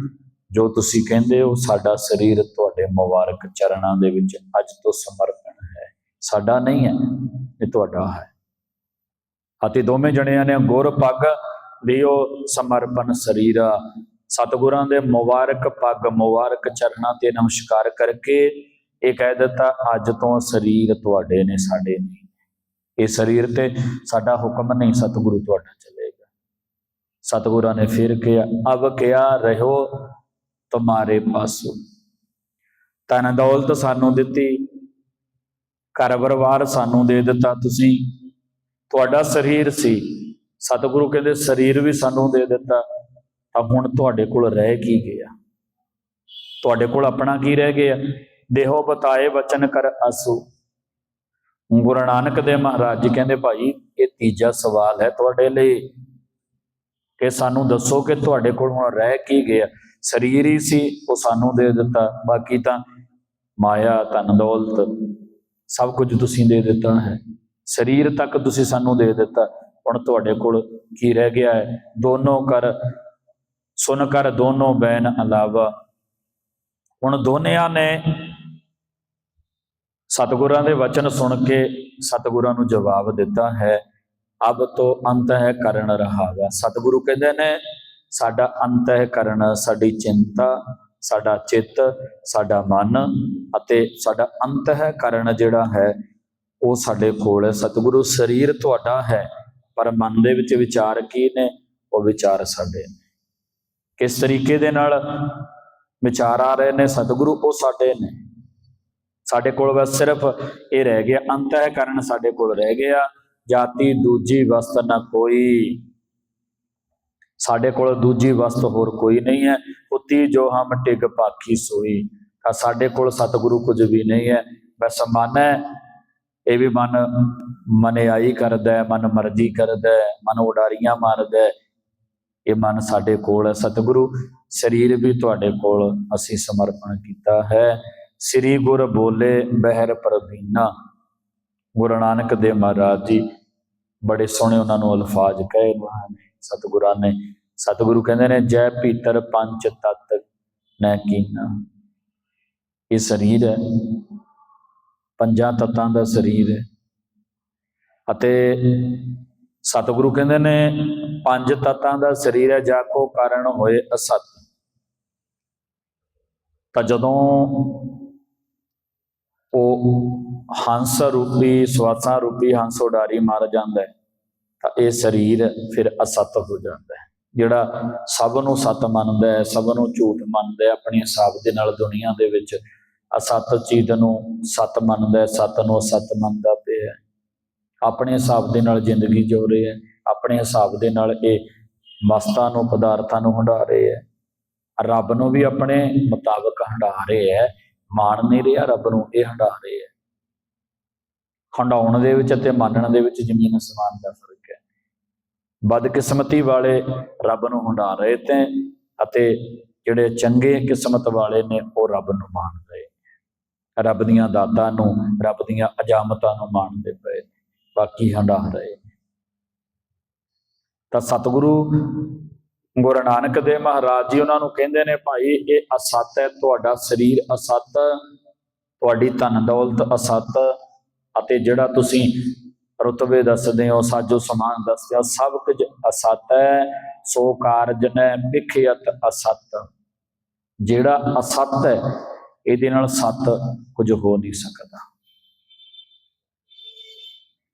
ਜੋ ਤੁਸੀਂ ਕਹਿੰਦੇ ਹੋ, ਸਾਡਾ ਸਰੀਰ ਤੁਹਾਡੇ ਮੁਬਾਰਕ ਚਰਨਾਂ ਦੇ ਵਿੱਚ ਅੱਜ ਤੋਂ ਸਮਰਪਣ ਹੈ। ਸਾਡਾ ਨਹੀਂ ਹੈ, ਇਹ ਤੁਹਾਡਾ ਹੈ। ਅਤੇ ਦੋਵੇਂ ਜਣਿਆਂ ਨੇ ਗੁਰ ਪੱਗ ਲਿਓ, ਸਮਰਪਣ ਸਰੀਰਾ ਸਤਿਗੁਰਾਂ ਦੇ ਮੁਬਾਰਕ ਪੱਗ, ਮੁਬਾਰਕ ਚਰਨਾਂ ਤੇ ਨਮਸਕਾਰ ਕਰਕੇ ਇਹ ਕਹਿ ਦਿੱਤਾ, ਅੱਜ ਤੋਂ ਸਰੀਰ ਤੁਹਾਡੇ ਨੇ ਸਾਡੇ ਨਹੀਂ। ਇਹ ਸਰੀਰ ਤੇ ਸਾਡਾ ਹੁਕਮ ਨਹੀਂ ਸਤਿਗੁਰੂ ਤੁਹਾਡਾ ਚੱਲੇਗਾ। ਸਤਿਗੁਰਾਂ ਨੇ ਫਿਰ ਕਿਹਾ, ਅਬ ਕਿਆ ਰਹੋ ਤੁਮਾਰੇ ਪਾਸੋਂ। ਤਨ ਦੌਲਤ ਸਾਨੂੰ ਦਿੱਤੀ। ਘਰ ਪਰਿਵਾਰ ਸਾਨੂੰ ਦੇ ਦਿੱਤਾ ਤੁਸੀਂ। ਤੁਹਾਡਾ ਸਰੀਰ ਸੀ। ਸਤਿਗੁਰੂ ਕਹਿੰਦੇ ਸਰੀਰ ਵੀ ਸਾਨੂੰ ਦੇ ਦਿੱਤਾ। ਤਾਂ ਹੁਣ ਤੁਹਾਡੇ ਕੋਲ ਰਹਿ ਕੀ ਗਿਆ? ਤੁਹਾਡੇ ਕੋਲ ਆਪਣਾ ਕੀ ਰਹਿ ਗਿਆ? ਦੇਹੋ ਬਤਾਏ ਵਚਨ ਕਰ ਆਸੂ। ਗੁਰੂ ਨਾਨਕ ਦੇ ਮਹਾਰਾਜ ਜੀ ਕਹਿੰਦੇ ਭਾਈ, ਇਹ ਤੀਜਾ ਸਵਾਲ ਹੈ ਤੁਹਾਡੇ ਲਈ। ਕਿ ਸਾਨੂੰ ਦੱਸੋ ਕਿ ਤੁਹਾਡੇ ਕੋਲ ਹੁਣ ਰਹਿ ਕੀ ਗਿਆ? ਸਰੀਰ ਹੀ ਸੀ, ਉਹ ਸਾਨੂੰ ਦੇ ਦਿੱਤਾ। ਬਾਕੀ ਤਾਂ ਮਾਇਆ, ਧਨ, ਦੌਲਤ, ਸਭ ਕੁਝ ਤੁਸੀਂ ਦੇ ਦਿੱਤਾ ਹੈ। ਸਰੀਰ ਤੱਕ ਤੁਸੀਂ ਸਾਨੂੰ ਦੇ ਦਿੱਤਾ। ਹੁਣ ਤੁਹਾਡੇ ਕੋਲ ਕੀ ਰਹਿ ਗਿਆ ਹੈ? ਦੋਨੋਂ ਕਰ, ਸੁਨ ਕਰ ਦੋਨੋਂ ਬੈਨ ਅਲਾਵਾ। ਹੁਣ ਦੋਨਿਆਂ ਨੇ ਸਤਿਗੁਰਾਂ ਦੇ ਵਚਨ ਸੁਣ ਕੇ ਸਤਿਗੁਰਾਂ ਨੂੰ ਜਵਾਬ ਦਿੱਤਾ ਹੈ। ਅਬ ਤੋਂ ਅੰਤ ਹੈ ਕਰਨ ਰਹਾਗਾ। ਸਤਿਗੁਰੂ ਕਹਿੰਦੇ ਨੇ ਸਾਡਾ ਅੰਤ ਕਰਨ ਸਾਡੀ ਚਿੰਤਾ, ਸਾਡਾ ਚਿੱਤ, ਸਾਡਾ ਮਨ ਅਤੇ ਸਾਡਾ ਅੰਤ ਕਰਨ ਜਿਹੜਾ ਹੈ, ਉਹ ਸਾਡੇ ਕੋਲ ਹੈ। ਸਤਿਗੁਰੂ, ਸਰੀਰ ਤੁਹਾਡਾ ਹੈ, ਪਰ ਮਨ ਦੇ ਵਿੱਚ ਵਿਚਾਰ ਕੀ ਨੇ? ਉਹ ਵਿਚਾਰ ਸਾਡੇ ਨੇ। ਕਿਸ ਤਰੀਕੇ ਦੇ ਨਾਲ ਵਿਚਾਰ ਆ ਰਹੇ ਨੇ? ਸਤਿਗੁਰੂ, ਉਹ ਸਾਡੇ ਨੇ। ਸਾਡੇ ਕੋਲ ਬਸ ਸਿਰਫ ਇਹ ਰਹਿ ਗਿਆ। ਅੰਤ ਕਰਨ ਸਾਡੇ ਕੋਲ ਰਹਿ ਗਿਆ। ਜਾਤੀ, ਦੂਜੀ ਵਸਤ ਨਾ ਕੋਈ। ਸਾਡੇ ਕੋਲ ਦੂਜੀ ਵਸਤ ਹੋਰ ਕੋਈ ਨਹੀਂ ਹੈ। ਉਤੀ ਜੋ ਹਮ ਟਿਕ ਪਾਖੀ ਸੋਈ, ਤਾਂ ਸਾਡੇ ਕੋਲ ਸਤਿਗੁਰੂ ਕੁਝ ਵੀ ਨਹੀਂ ਹੈ। ਬਸ ਮਨ ਹੈ ਇਹ ਵੀ ਮਨ ਮਨਿਆਈ ਕਰਦਾ ਹੈ, ਮਨ ਮਰਜ਼ੀ ਕਰਦਾ ਹੈ, ਮਨ ਉਡਾਰੀਆਂ ਮਾਰਦਾ ਹੈ। ਇਹ ਮਨ ਸਾਡੇ ਕੋਲ ਹੈ। ਸਤਿਗੁਰੂ, ਸਰੀਰ ਵੀ ਤੁਹਾਡੇ ਕੋਲ ਅਸੀਂ ਸਮਰਪਣ ਕੀਤਾ ਹੈ। ਸ੍ਰੀ ਗੁਰ ਬੋਲੇ ਬਹਿਰ ਪ੍ਰਬੀਨਾ ਗੁਰੂ ਨਾਨਕ ਦੇਵ ਮਹਾਰਾਜ ਜੀ, ਬੜੇ ਸੋਹਣੇ ਉਹਨਾਂ ਨੂੰ ਅਲਫਾਜ਼ ਕਹੇ। ਨੇ ਸਤਿਗੁਰਾਂ ਨੇ। ਸਤਿਗੁਰੂ ਕਹਿੰਦੇ ਨੇ, ਜੈ ਭੀਤਰ ਪੰਜ ਤਤ ਨੈ ਕੀਨਾ। ਇਹ ਸਰੀਰ ਹੈ। ਪੰਜਾਂ ਤਤਾਂ ਦਾ ਸਰੀਰ ਹੈ। ਅਤੇ ਸਤਿਗੁਰੂ ਕਹਿੰਦੇ ਨੇ, ਪੰਜ ਤਤਾਂ ਦਾ ਸਰੀਰ ਹੈ, ਜਾ ਕੋ ਕਾਰਨ ਹੋਏ ਅਸਤ। ਤਾਂ ਜਦੋਂ ਉਹ ਹੰਸ ਰੂਪੀ, ਸਵਾਸਾਂ ਰੂਪੀ ਹੰਸ ਉਡਾਰੀ ਮਾਰ ਜਾਂਦਾ ਹੈ ਤਾਂ ਇਹ ਸਰੀਰ ਫਿਰ ਅਸਤ ਹੋ ਜਾਂਦਾ ਹੈ। ਜਿਹੜਾ ਸਭ ਨੂੰ ਸਤ ਮੰਨਦਾ ਹੈ, ਸਭ ਨੂੰ ਝੂਠ ਮੰਨਦਾ ਹੈ, ਆਪਣੇ ਹਿਸਾਬ ਦੇ ਨਾਲ ਦੁਨੀਆ ਦੇ ਵਿੱਚ ਅਸਤ ਚੀਜ਼ ਨੂੰ ਸਤ ਮੰਨਦਾ ਹੈ, ਸਤ ਨੂੰ ਅਸਤ ਮੰਨਦਾ ਪਿਆ ਹੈ। ਆਪਣੇ ਹਿਸਾਬ ਦੇ ਨਾਲ ਜ਼ਿੰਦਗੀ ਜੋ ਰਹੇ ਹੈ, ਆਪਣੇ ਹਿਸਾਬ ਦੇ ਨਾਲ ਇਹ ਵਸਤਾਂ ਨੂੰ, ਪਦਾਰਥਾਂ ਨੂੰ ਹੰਡਾ ਰਹੇ ਹੈ। ਰੱਬ ਨੂੰ ਵੀ ਆਪਣੇ ਮੁਤਾਬਕ ਹੰਡਾ ਰਹੇ ਹੈ, ਮਾਣ ਨਹੀਂ ਰਿਹਾ ਰੱਬ ਨੂੰ, ਇਹ ਹੰਡਾ ਰਹੇ ਹੈ। ਹੰਡਾਉਣ ਦੇ ਵਿੱਚ ਅਤੇ ਮੰਨਣ ਦੇ ਵਿੱਚ ਜ਼ਮੀਨ ਅਸਮਾਨ ਦਾ ਫ਼ਰਕ ਬਦਕਿਸਮਤੀ ਵਾਲੇ ਰੱਬ ਨੂੰ ਹੰਡਾ ਰਹੇ ਤੇ ਅਤੇ ਜਿਹੜੇ ਚੰਗੇ ਕਿਸਮਤ ਵਾਲੇ ਨੇ ਉਹ ਰੱਬ ਨੂੰ ਮੰਨ ਰਹੇ। ਰੱਬ ਦੀਆਂ ਦਾਤਾਂ ਨੂੰ, ਰੱਬ ਦੀਆਂ ਅਜਾਮਤਾਂ ਨੂੰ ਮੰਨਦੇ ਪਏ, ਬਾਕੀ ਹੰਡਾ ਰਹੇ। ਤਾਂ ਸਤਿਗੁਰੂ ਗੁਰੂ ਨਾਨਕ ਦੇਵ ਮਹਾਰਾਜ ਜੀ ਉਹਨਾਂ ਨੂੰ ਕਹਿੰਦੇ ਨੇ, ਭਾਈ, ਇਹ ਅਸਤ ਹੈ, ਤੁਹਾਡਾ ਸਰੀਰ ਅਸਤ, ਤੁਹਾਡੀ ਧਨ ਦੌਲਤ ਅਸਤ ਅਤੇ ਜਿਹੜਾ ਤੁਸੀਂ ਰੁਤਬੇ ਦੱਸਦੇ ਹੋ, ਸਾਜੋ ਸਮਾਨ ਦੱਸਦੇ ਹੋ ਸਭ ਕੁਝ ਅਸਤ ਹੈ, ਸੋ ਕਾਰਜ ਨੇ ਵਿਖਿਅਤ ਅਸਤ। ਜਿਹੜਾ ਅਸਤ ਹੈ, ਇਹਦੇ ਨਾਲ ਸਤ ਕੁਝ ਹੋ ਨਹੀਂ ਸਕਦਾ।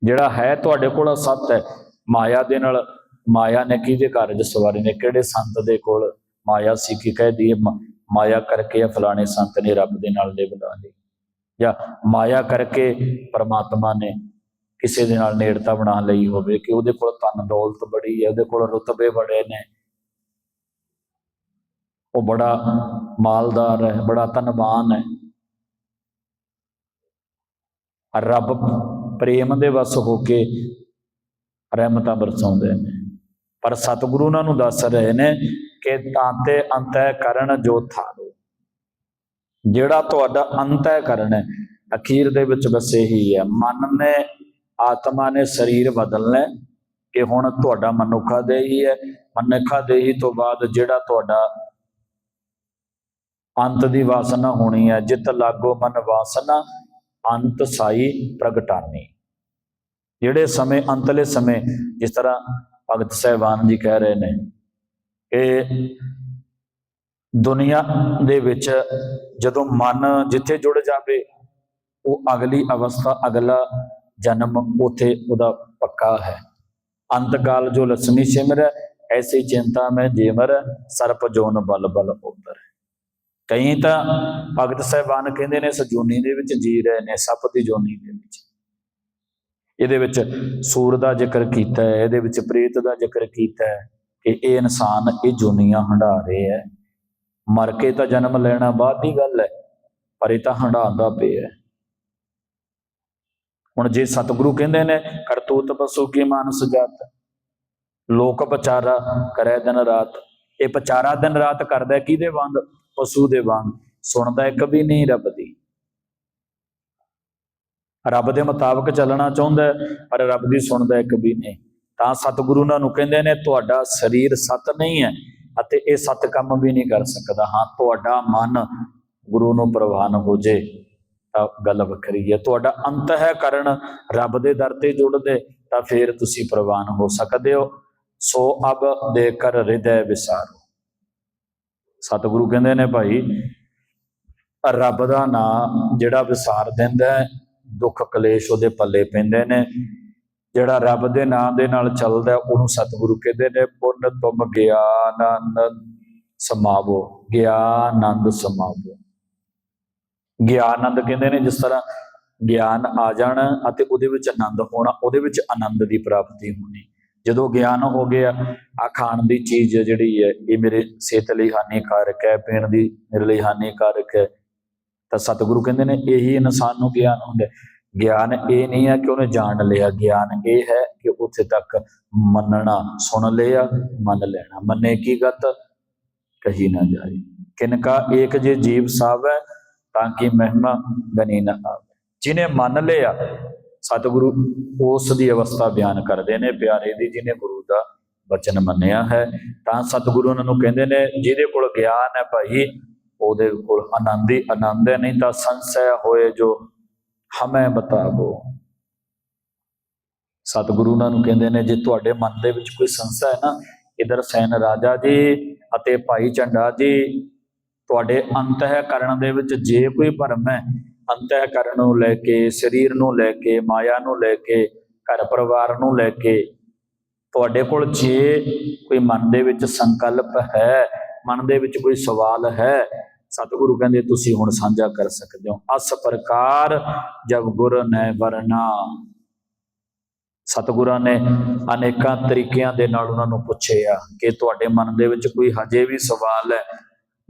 ਜਿਹੜਾ ਹੈ ਤੁਹਾਡੇ ਕੋਲ ਅਸਤ ਹੈ, ਮਾਇਆ ਦੇ ਨਾਲ, ਮਾਇਆ ਨੇ ਕਿਹਦੇ ਕਾਰਜ ਸਵਾਰੇ ਨੇ? ਕਿਹੜੇ ਸੰਤ ਦੇ ਕੋਲ ਮਾਇਆ ਸੀ ਕਿ ਕਹਿਦੀ ਹੈ ਮਾਇਆ ਕਰਕੇ ਇਹ ਫਲਾਣੇ ਸੰਤ ਨੇ ਰੱਬ ਦੇ ਨਾਲ ਲਿਵ ਲਾ ਲਈ ਜਾਂ ਮਾਇਆ ਕਰਕੇ ਪਰਮਾਤਮਾ ਨੇ ਕਿਸੇ ਦੇ ਨਾਲ ਨੇੜਤਾ ਬਣਾ ਲਈ ਹੋਵੇ ਕਿ ਉਹਦੇ ਕੋਲ ਧਨ ਦੌਲਤ ਬੜੀ ਹੈ, ਉਹਦੇ ਕੋਲ ਰੁਤਬੇ ਬੜੇ ਨੇ। ਉਹ ਬੜਾ ਮਾਲਦਾਰ ਹੈ, ਬੜਾ ਧਨਵਾਨ ਹੈ। ਰੱਬ ਪ੍ਰੇਮ ਦੇ ਵਸ ਹੋ ਕੇ ਰਹਿਮਤਾਂ ਬਰਸਾਉਂਦੇ ਨੇ। ਪਰ ਸਤਿਗੁਰੂ ਉਹਨਾਂ ਨੂੰ ਦੱਸ ਰਹੇ ਨੇ ਕਿ ਤਾਂਤੇ ਅੰਤੈ ਕਰਨ ਜੋ ਥਾਰੋ। ਜਿਹੜਾ ਤੁਹਾਡਾ ਅੰਤੈ ਕਰਨ ਹੈ, ਅਖੀਰ ਦੇ ਵਿੱਚ ਬਸ ਇਹੀ ਹੈ, ਮਨ ਨੇ ਆਤਮਾ ਨੇ ਸਰੀਰ ਬਦਲਣਾ ਕਿ ਹੁਣ ਤੁਹਾਡਾ ਮਨੁੱਖਾ ਦੇਹੀ ਹੈ। ਮਨੁੱਖਾ ਦੇਹੀ ਤੋਂ ਬਾਅਦ ਜਿਹੜਾ ਤੁਹਾਡਾ ਅੰਤ ਦੀ ਵਾਸਨਾ ਹੋਣੀ ਹੈ, ਜਿਤ ਲਾਗੋ ਮਨ ਵਾਸਨਾ, ਅੰਤ ਸਾਈ ਪ੍ਰਗਟਾਨੀ। ਜਿਹੜੇ ਸਮੇਂ, ਅੰਤਲੇ ਸਮੇਂ, ਜਿਸ ਤਰ੍ਹਾਂ ਭਗਤ ਸਹਿਬਾਨ ਜੀ ਕਹਿ ਰਹੇ ਨੇ ਕਿ ਦੁਨੀਆ ਦੇ ਵਿੱਚ ਜਦੋਂ ਮਨ ਜਿੱਥੇ ਜੁੜ ਜਾਵੇ, ਉਹ ਅਗਲੀ ਅਵਸਥਾ, ਅਗਲਾ ਜਨਮ ਉਥੇ ਉਹਦਾ ਪੱਕਾ ਹੈ। ਅੰਤਕਾਲ ਜੋ ਲక్ష్ਮੀ ਸਿਮਰ ਐਸੀ ਚਿੰਤਾ ਮੈਂ ਜੇਮਰ ਸਰਪ ਜੋਨ ਬਲ ਬਲ ਉਤਰ ਕਈ ਤਾਂ ਭਗਤ ਸਹਿਬਾਨ ਕਹਿੰਦੇ ਨੇ ਸਜੂਨੀ ਦੇ ਵਿੱਚ ਜੀ ਰਹੇ ਨੇ ਸੱਪ ਦੀ ਜੋਨੀ ਦੇ ਵਿੱਚ। ਇਹਦੇ ਵਿੱਚ ਸੂਰ ਦਾ ਜ਼ਿਕਰ ਕੀਤਾ ਹੈ, ਇਹਦੇ ਵਿੱਚ ਪ੍ਰੇਤ ਦਾ ਜ਼ਿਕਰ ਕੀਤਾ ਹੈ ਕਿ ਇਹ ਇਨਸਾਨ ਇਹ ਜੋਨੀਆਂ ਹੰਢਾ ਰਹੇ ਹੈ। ਮਰ ਕੇ ਤਾਂ ਜਨਮ ਲੈਣਾ ਬਾਅਦ ਦੀ ਗੱਲ ਹੈ, ਪਰ ਇਹ ਤਾਂ ਹੰਢਾਉਂਦਾ ਪਿਆ ਹੈ। ਹੁਣ ਜੇ ਸਤਿਗੁਰੂ ਕਹਿੰਦੇ ਨੇ ਕਰਤੂਤ ਪਸੂ ਕੀ ਮਾਨਸ ਜਾਤ? ਲੋਕ ਪਚਾਰਾ ਕਰੇ ਦਿਨ ਰਾਤ। ਇਹ ਪਚਾਰਾ ਦਿਨ ਰਾਤ ਕਰਦਾ ਕਿਹਦੇ ਵਾਂਗ? ਪਸ਼ੂ ਦੇ ਵਾਂਗ। ਸੁਣਦਾ ਇੱਕ ਵੀ ਨਹੀਂ ਰੱਬ ਦੀ। ਰੱਬ ਦੇ ਮੁਤਾਬਕ ਚੱਲਣਾ ਚਾਹੁੰਦਾ ਪਰ ਰੱਬ ਦੀ ਸੁਣਦਾ ਇੱਕ ਵੀ ਨਹੀਂ। ਤਾਂ ਸਤਿਗੁਰੂ ਉਹਨਾਂ ਨੂੰ ਕਹਿੰਦੇ ਨੇ, ਤੁਹਾਡਾ ਸਰੀਰ ਸਤ ਨਹੀਂ ਹੈ ਅਤੇ ਇਹ ਸਤ ਕੰਮ ਵੀ ਨਹੀਂ ਕਰ ਸਕਦਾ। ਹਾਂ, ਤੁਹਾਡਾ ਮਨ ਗੁਰੂ ਨੂੰ ਪ੍ਰਵਾਨ ਹੋ ਜੇ। ਤਾਂ ਗੱਲ ਵੱਖਰੀ ਹੈ। ਤੁਹਾਡਾ ਅੰਤ ਹੈ ਕਰਨ ਰੱਬ ਦੇ ਦਰ ਤੇ ਜੁੜਦੇ ਤਾਂ ਫਿਰ ਤੁਸੀਂ ਪ੍ਰਵਾਨ ਹੋ ਸਕਦੇ ਹੋ। ਸੋ ਅਬ ਦੇ ਕਰ ਹਿਰਦੈ ਵਿਸਾਰੋ। ਸਤਿਗੁਰੂ ਕਹਿੰਦੇ ਨੇ ਭਾਈ ਰੱਬ ਦਾ ਨਾਮ ਜਿਹੜਾ ਵਿਸਾਰ ਦਿੰਦਾ ਹੈ, ਦੁੱਖ ਕਲੇਸ਼ ਉਹਦੇ ਪੱਲੇ ਪੈਂਦੇ ਨੇ। ਜਿਹੜਾ ਰੱਬ ਦੇ ਨਾਮ ਦੇ ਨਾਲ ਚੱਲਦਾ ਉਹਨੂੰ ਸਤਿਗੁਰੂ ਕਹਿੰਦੇ ਨੇ ਪੁੰਨ ਤੁਮ ਗਿਆਨੰਦ ਸਮਾਵੋ ਗਿਆਨੰਦ ਸਮਾਵੋ। ਗਿਆਨੰਦ ਕਹਿੰਦੇ ਨੇ, ਜਿਸ ਤਰ੍ਹਾਂ ਗਿਆਨ ਆ ਜਾਣਾ ਅਤੇ ਉਹਦੇ ਵਿੱਚ ਆਨੰਦ ਹੋਣਾ, ਉਹਦੇ ਵਿੱਚ ਆਨੰਦ ਦੀ ਪ੍ਰਾਪਤੀ ਹੋਣੀ। ਜਦੋਂ ਗਿਆਨ ਹੋ ਗਿਆ ਆ ਖਾਣ ਦੀ ਚੀਜ਼ ਜਿਹੜੀ ਹੈ, ਇਹ ਮੇਰੇ ਸਿਹਤ ਲਈ ਹਾਨੀਕਾਰਕ ਹੈ, ਪੀਣ ਦੀ ਮੇਰੇ ਲਈ ਹਾਨੀਕਾਰਕ ਹੈ। ਤਾਂ ਸਤਿਗੁਰੂ ਕਹਿੰਦੇ ਨੇ, ਇਹੀ ਇਨਸਾਨ ਨੂੰ ਗਿਆਨ ਹੁੰਦਾ ਗਿਆਨ ਇਹ ਨਹੀਂ ਹੈ ਕਿ ਉਹਨੇ ਜਾਣ ਲਿਆ, ਗਿਆਨ ਇਹ ਹੈ ਕਿ ਉੱਥੇ ਤੱਕ ਮੰਨਣਾ, ਸੁਣ ਲਿਆ, ਮੰਨ ਲੈਣਾ। ਮੰਨੇ ਕੀ ਗਤ ਕਹੀ ਨਾ ਜਾਏ। ਕਿਨਕਾ ਏਕ ਜੇ ਜੀਵ ਹੈ ਤਾਂ ਕਿ ਮਹਿਮਾ ਗਨੀ ਨਾ ਆਵੇ। ਜਿਨੇ ਮੰਨ ਲਿਆ, ਸਤਿਗੁਰੂ ਉਸ ਦੀ ਅਵਸਥਾ ਬਿਆਨ ਕਰਦੇ ਨੇ, ਪਿਆਰੇ ਦੀ ਜਿਹਨੇ ਗੁਰੂ ਦਾ ਵਚਨ ਮੰਨਿਆ ਹੈ, ਤਾਂ ਸਤਿਗੁਰੂ ਉਹਨਾਂ ਨੂੰ ਕਹਿੰਦੇ ਨੇ, ਜਿਹਦੇ ਕੋਲ ਗਿਆਨ ਹੈ ਭਾਈ, ਉਹਦੇ ਕੋਲ ਆਨੰਦ ਹੀ ਆਨੰਦ ਹੈ, ਨਹੀਂ ਤਾਂ ਸੰਸੈ ਹੋਏ ਜੋ ਹਮੇ ਬਤਾਵੋ। ਸਤਿਗੁਰੂ ਉਹਨਾਂ ਨੂੰ ਕਹਿੰਦੇ ਨੇ, ਜੇ ਤੁਹਾਡੇ ਮਨ ਦੇ ਵਿੱਚ ਕੋਈ ਸੰਸਾ ਹੈ ਨਾ, ਇਧਰ ਸੈਨ ਰਾਜਾ ਜੀ ਅਤੇ ਭਾਈ ਝੰਡਾ ਜੀ ਤੁਹਾਡੇ ਅੰਤਹਿ ਕਰਨ ਦੇ ਵਿੱਚ ਜੇ ਕੋਈ ਭਰਮ ਹੈ ਅੰਤਹਿ ਕਰਨ ਨੂੰ ਲੈ ਕੇ, ਸਰੀਰ ਨੂੰ ਲੈ ਕੇ, ਮਾਇਆ ਨੂੰ ਲੈ ਕੇ, ਘਰ ਪਰਿਵਾਰ ਨੂੰ ਲੈ ਕੇ, ਤੁਹਾਡੇ ਕੋਲ ਜੇ ਕੋਈ ਮਨ ਦੇ ਵਿੱਚ ਸੰਕਲਪ ਹੈ, ਮਨ ਦੇ ਵਿੱਚ ਕੋਈ ਸਵਾਲ ਹੈ, ਸਤਿਗੁਰੂ ਕਹਿੰਦੇ ਤੁਸੀਂ ਹੁਣ ਸਾਂਝਾ ਕਰ ਸਕਦੇ ਹੋ। ਅਸ ਪ੍ਰਕਾਰ ਜਬ ਗੁਰ ਨੇ ਵਰਨਾ। ਸਤਿਗੁਰਾਂ ਨੇ ਅਨੇਕਾਂ ਤਰੀਕਿਆਂ ਦੇ ਨਾਲ ਉਹਨਾਂ ਨੂੰ ਪੁੱਛਿਆ ਕਿ ਤੁਹਾਡੇ ਮਨ ਦੇ ਵਿੱਚ ਕੋਈ ਹਜੇ ਵੀ ਸਵਾਲ ਹੈ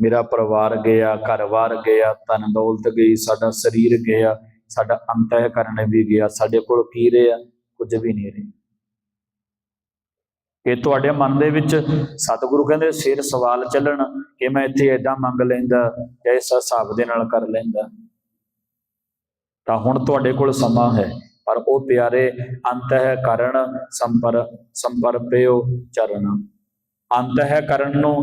ਮੇਰਾ ਪਰਿਵਾਰ ਗਿਆ ਘਰ-ਬਾਰ ਗਿਆ, ਧਨ ਦੌਲਤ ਗਈ, ਸਾਡਾ ਸਰੀਰ ਗਿਆ, ਸਾਡਾ ਅੰਤਹਿ ਕਰਨ ਵੀ ਗਿਆ। ਸਾਡੇ ਕੋਲ ਕੀ ਰਿਹਾ? ਕੁਝ ਵੀ ਨਹੀਂ ਰਿਹਾ। ਇਹ ਤੁਹਾਡੇ ਮਨ ਦੇ ਵਿੱਚ ਸਤਿਗੁਰੂ ਕਹਿੰਦੇ, ਸਿਰ ਸਵਾਲ ਚੱਲਣ ਕਿ ਮੈਂ ਇੱਥੇ ਐਦਾਂ ਮੰਗ ਲੈਂਦਾ ਜਾਂ ਇਸ ਹਿਸਾਬ ਦੇ ਨਾਲ ਕਰ ਲੈਂਦਾ। ਤਾਂ ਹੁਣ ਤੁਹਾਡੇ ਕੋਲ ਸਮਾਂ ਹੈ, ਪਰ ਉਹ ਪਿਆਰੇ ਅੰਤ ਹੈ ਕਰਨ ਸੰਪਰ ਸੰਪਰਪਿਓ ਚਰਨ। ਅੰਤ ਹੈ ਕਰਨ ਨੂੰ,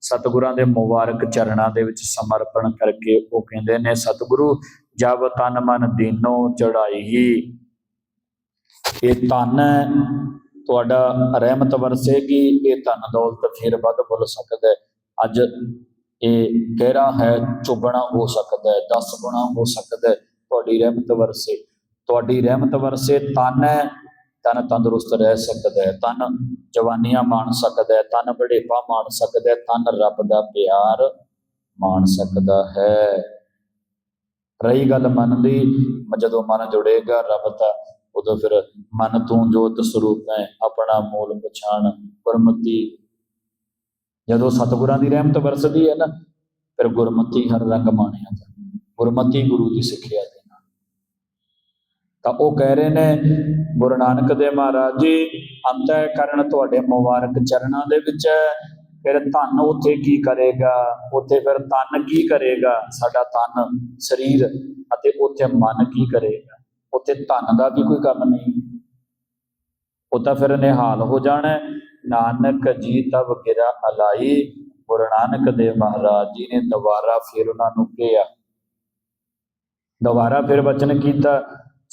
ਸਤਿਗੁਰਾਂ ਦੇ ਮੁਬਾਰਕ ਚਰਨਾਂ ਦੇ ਵਿੱਚ ਸਮਰਪਣ ਕਰਕੇ ਉਹ ਕਹਿੰਦੇ ਨੇ, ਸਤਿਗੁਰੂ, ਜਬ ਤਨ ਮਨ ਦੀਨੋ ਚੜਾਈ ਇਹ ਤਨ ਤੁਹਾਡਾ ਰਹਿਮਤ ਵਰਸੇਗੀ, ਇਹ ਧਨ ਦੌਲਤ ਫਿਰ ਵੱਧ ਬੁੱਲ ਸਕਦਾ ਹੈ। ਅੱਜ ਇਹ ਗਹਿਰਾ ਹੈ ਚੁਗਣਾ ਹੋ ਸਕਦਾ ਹੈ 10 ਗੁਣਾ ਹੋ ਸਕਦਾ ਹੈ, ਤੁਹਾਡੀ ਰਹਿਮਤ ਵਰਸੇ ਤੁਹਾਡੀ ਰਹਿਮਤ ਵਰਸੇ ਤਨ ਹੈ ਤਨ ਤੰਦਰੁਸਤ ਰਹਿ ਸਕਦਾ ਹੈ, ਤਨ ਜਵਾਨੀਆਂ ਮਾਣ ਸਕਦਾ ਹੈ, ਤਨ ਬੜੇਪਾ ਮਾਣ ਸਕਦਾ ਹੈ, ਤਨ ਰੱਬ ਦਾ ਪਿਆਰ ਮਾਣ ਸਕਦਾ ਹੈ। ਰਹੀ ਗੱਲ ਮਨ ਦੀ ਜਦੋਂ ਮਨ ਜੁੜੇਗਾ ਰੱਬ ਦਾ, ਉਦੋਂ ਫਿਰ ਮਨ ਤੋਂ ਜੋਤ ਸਰੂਪ ਹੈ ਆਪਣਾ ਮੂਲ ਪਛਾਣ, ਗੁਰਮਤੀ। ਜਦੋਂ ਸਤਿਗੁਰਾਂ ਦੀ ਰਹਿਮਤ ਵਰਸਦੀ ਹੈ ਨਾ, ਫਿਰ ਗੁਰਮਤੀ ਹਰ ਰੰਗ ਮਾਣਿਆ ਜਾਂਦਾ। ਗੁਰਮਤੀ ਗੁਰੂ ਦੀ ਸਿੱਖਿਆ ਦੇ ਤਾਂ ਉਹ ਕਹਿ ਰਹੇ ਨੇ, ਗੁਰੂ ਨਾਨਕ ਦੇ ਮਹਾਰਾਜ ਜੀ ਅੰਤੈ ਕਰਨ ਤੁਹਾਡੇ ਮੁਬਾਰਕ ਚਰਨਾਂ ਦੇ ਵਿੱਚ ਹੈ। ਫਿਰ ਧਨ ਉੱਥੇ ਕੀ ਕਰੇਗਾ? ਉੱਥੇ ਫਿਰ ਤਨ ਕੀ ਕਰੇਗਾ? ਸਾਡਾ ਤਨ ਸਰੀਰ ਅਤੇ ਉੱਥੇ ਮਨ ਕੀ ਕਰੇਗਾ? ਉੱਥੇ ਧਨ ਦਾ ਵੀ ਕੋਈ ਕੰਮ ਨਹੀਂ। ਉਹ ਤਾਂ ਫਿਰ ਨਿਹਾਲ ਹੋ ਜਾਣਾ ਨਾਨਕ ਜੀ ਤਬ ਗਿਰਾ ਅਲਾਈ, ਗੁਰੂ ਨਾਨਕ ਦੇਵ ਮਹਾਰਾਜ ਜੀ ਨੇ ਦੁਬਾਰਾ ਫਿਰ ਉਹਨਾਂ ਨੂੰ ਕਿਹਾ। ਦੁਬਾਰਾ ਫਿਰ ਵਚਨ ਕੀਤਾ।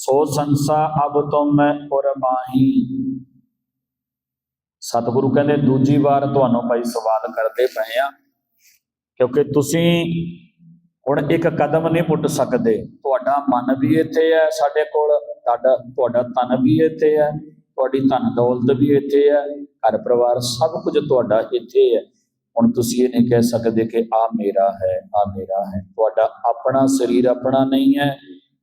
ਸੋ ਸੰਸਾ ਅਬ ਤੁਮ ਮੈਂ ਉਰਮਾਹੀ ਸਤਿਗੁਰੂ ਕਹਿੰਦੇ, ਦੂਜੀ ਵਾਰ ਤੁਹਾਨੂੰ ਭਾਈ ਸਵਾਲ ਕਰਦੇ ਪਏ ਆ, ਕਿਉਂਕਿ ਤੁਸੀਂ ਹੁਣ ਇੱਕ ਕਦਮ ਨਹੀਂ ਪੁੱਟ ਸਕਦੇ। ਤੁਹਾਡਾ ਮਨ ਵੀ ਇੱਥੇ ਹੈ ਸਾਡੇ ਕੋਲ, ਤੁਹਾਡਾ ਤੁਹਾਡਾ ਤਨ ਵੀ ਇੱਥੇ ਹੈ, ਤੁਹਾਡੀ ਧਨ ਦੌਲਤ ਵੀ ਇੱਥੇ ਹੈ, ਘਰ ਪਰਿਵਾਰ ਸਭ ਕੁਝ ਤੁਹਾਡਾ ਇੱਥੇ ਹੈ। ਹੁਣ ਤੁਸੀਂ ਇਹ ਨਹੀਂ ਕਹਿ ਸਕਦੇ ਕਿ ਆ ਮੇਰਾ ਹੈ ਆ ਮੇਰਾ ਹੈ। ਤੁਹਾਡਾ ਆਪਣਾ ਸਰੀਰ ਆਪਣਾ ਨਹੀਂ ਹੈ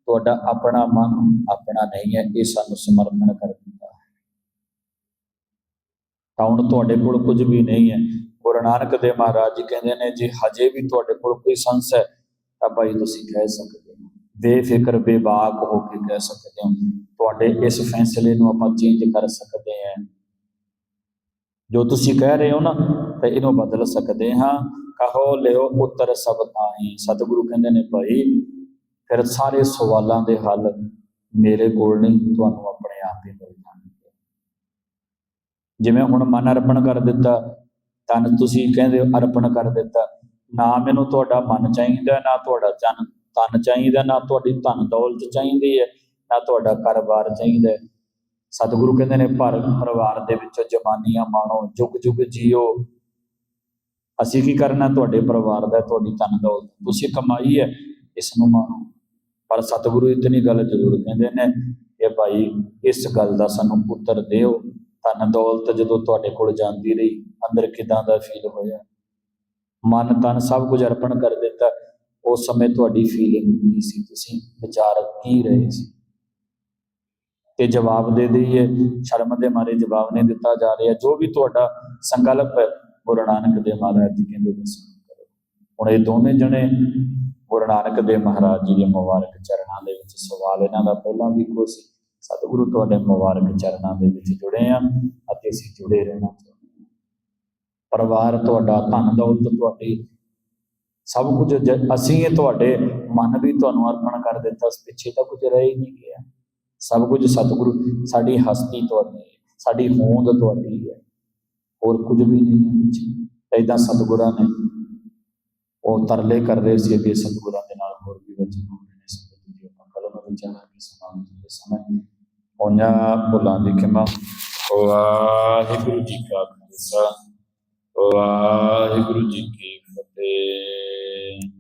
ਤੁਹਾਡਾ ਆਪਣਾ ਮਨ ਆਪਣਾ ਨਹੀਂ ਹੈ, ਇਹ ਸਾਨੂੰ ਸਮਰਪਣ ਕਰ ਦਿੰਦਾ ਹੈ। ਤਾਂ ਹੁਣ ਤੁਹਾਡੇ ਕੋਲ ਕੁਝ ਵੀ ਨਹੀਂ ਹੈ। ਗੁਰੂ ਨਾਨਕ ਦੇ ਮਹਾਰਾਜ ਜੀ ਕਹਿੰਦੇ ਨੇ, ਜੇ ਹਜੇ ਵੀ ਤੁਹਾਡੇ ਕੋਲ ਕੋਈ ਸੰਸ ਹੈ, ਤਾਂ ਭਾਈ ਤੁਸੀਂ ਕਹਿ ਸਕਦੇ ਹੋ। ਬੇਫਿਕਰ ਬੇਬਾਕ ਹੋ ਕੇ ਕਹਿ ਸਕਦੇ ਹੋ। ਤੁਹਾਡੇ ਇਸ ਫੈਸਲੇ ਨੂੰ ਆਪਾਂ ਚੇਂਜ ਕਰ ਸਕਦੇ ਹਾਂ। ਜੋ ਤੁਸੀਂ ਕਹਿ ਰਹੇ ਹੋ ਨਾ, ਤਾਂ ਇਹਨੂੰ ਬਦਲ ਸਕਦੇ ਹਾਂ। ਕਹੋ, ਲਿਓ ਉੱਤਰ ਸਭ ਤਾਹੀਂ ਸਤਿਗੁਰੂ ਕਹਿੰਦੇ ਨੇ, ਭਾਈ ਫਿਰ ਸਾਰੇ ਸਵਾਲਾਂ ਦੇ ਹੱਲ ਮੇਰੇ ਕੋਲ ਨਹੀਂ, ਤੁਹਾਨੂੰ ਆਪਣੇ ਆਪ ਹੀ ਮਿਲ ਜਾਣਗੇ ਜਿਵੇਂ ਹੁਣ ਮਨ ਅਰਪਣ ਕਰ ਦਿੱਤਾ, ਤਨ ਤੁਸੀਂ ਕਹਿੰਦੇ ਹੋ ਅਰਪਣ ਕਰ ਦਿੱਤਾ, ਨਾ ਮੈਨੂੰ ਤੁਹਾਡਾ ਮਨ ਚਾਹੀਦਾ, ਨਾ ਤੁਹਾਡਾ ਤਨ ਤਨ ਚਾਹੀਦਾ, ਨਾ ਤੁਹਾਡੀ ਧਨ ਦੌਲਤ ਚਾਹੀਦੀ ਹੈ, ਨਾ ਤੁਹਾਡਾ ਕਾਰੋਬਾਰ ਚਾਹੀਦਾ ਹੈ। ਸਤਿਗੁਰੂ ਕਹਿੰਦੇ ਨੇ ਪਰ ਪਰਿਵਾਰ ਦੇ ਵਿੱਚ ਜਵਾਨੀਆਂ ਮਾਣੋ ਜੁਗ ਜੁਗ ਜੀਓ। ਅਸੀਂ ਕੀ ਕਰਨਾ? ਤੁਹਾਡੇ ਪਰਿਵਾਰ ਦਾ, ਤੁਹਾਡੀ ਧਨ ਦੌਲਤ। ਤੁਸੀਂ ਕਮਾਈ ਹੈ, ਇਸ ਨੂੰ ਮਾਣੋ। ਪਰ ਸਤਿਗੁਰੂ ਇਤਨੀ ਗੱਲ ਜ਼ਰੂਰ ਕਹਿੰਦੇ ਨੇ ਕਿ ਭਾਈ, ਇਸ ਗੱਲ ਦਾ ਸਾਨੂੰ ਉੱਤਰ ਦਿਓ। ਧਨ ਦੌਲਤ ਜਦੋਂ ਤੁਹਾਡੇ ਕੋਲ ਜਾਂਦੀ ਰਹੀ, ਅੰਦਰ ਕਿਦਾਂ ਦਾ ਫੀਲ ਹੋਇਆ? ਮਨ ਤਨ ਸਭ ਕੁਝ ਅਰਪਣ ਕਰ ਦਿੱਤਾ। ਉਸ ਸਮੇਂ ਤੁਹਾਡੀ ਫੀਲਿੰਗ ਕੀ ਸੀ? ਤੁਸੀਂ ਵਿਚਾਰ ਕੀ ਰਹੇ ਸੀ? ਤੇ ਜਵਾਬ ਦੇ ਦਈਏ, ਸ਼ਰਮ ਦੇ ਮਾਰੇ ਜਵਾਬ ਨਹੀਂ ਦਿੱਤਾ ਜਾ ਰਿਹਾ। ਜੋ ਵੀ ਤੁਹਾਡਾ ਸੰਕਲਪ ਹੈ, ਗੁਰੂ ਨਾਨਕ ਦੇ ਮਹਾਰਾਜ ਜੀ ਕਹਿੰਦੇ, ਬਸ ਕਰੋ ਹੁਣ ਇਹ ਦੋਵੇਂ ਜਣੇ ਗੁਰੂ ਨਾਨਕ ਦੇਵ ਮਹਾਰਾਜ ਜੀ ਦੇ ਮੁਬਾਰਕ ਚਰਨਾਂ ਦੇ ਵਿੱਚ ਸਵਾਲ ਇਹਨਾਂ ਦਾ ਪਹਿਲਾਂ ਵੀ ਕੋਈ ਸੀ, ਸਤਿਗੁਰੂ, ਤੁਹਾਡੇ ਮੁਬਾਰਕ ਚਰਨਾਂ ਦੇ ਵਿੱਚ ਜੁੜੇ ਆ ਅਤੇ ਅਸੀਂ ਜੁੜੇ ਰਹਿਣਾ ਚਾਹੁੰਦੇ ਪਰਿਵਾਰ ਤੁਹਾਡਾ, ਧਨ ਦੌਲਤ ਤੁਹਾਡੀ, ਸਭ ਕੁਝ ਅਸੀਂ ਇਹ ਤੁਹਾਡੇ ਮਨ ਵੀ ਤੁਹਾਨੂੰ ਅਰਪਣ ਕਰ ਦਿੱਤਾ ਪਿੱਛੇ ਤਾਂ ਕੁਝ ਰਹਿ ਹੀ ਨਹੀਂ ਗਿਆ। ਸਭ ਕੁਝ ਸਤਿਗੁਰੂ, ਸਾਡੀ ਹਸਤੀ ਤੁਹਾਡੀ ਸਾਡੀ ਹੋਂਦ ਤੁਹਾਡੀ ਹੈ, ਹੋਰ ਕੁਝ ਵੀ ਨਹੀਂ ਹੈ ਪਿੱਛੇ। ਏਦਾਂ ਸਤਿਗੁਰਾਂ ਨੇ ਉਹ ਤਰਲੇ ਕਰ ਰਹੇ ਸੀ ਅੱਗੇ ਸਤਿਗੁਰਾਂ ਦੇ ਨਾਲ, ਹੋਰ ਵੀ ਵਚਨ ਹੋ ਰਹੇ ਨੇ ਸੰਗਤ ਜੀ ਆਪਾਂ ਕਲਮ ਵਿਚਾਰਾਂਗੇ ਸਮਾਂ ਦੇ ਸਮੇਂ ਉਹਨਾਂ ਬੁਲਾਂ ਦੀ ਖਿਮਾ। ਵਾਹਿਗੁਰੂ ਜੀ ਕਾ ਖਾਲਸਾ। ਵਾਹਿਗੁਰੂ ਜੀ ਕੀ ਫਤਿਹ।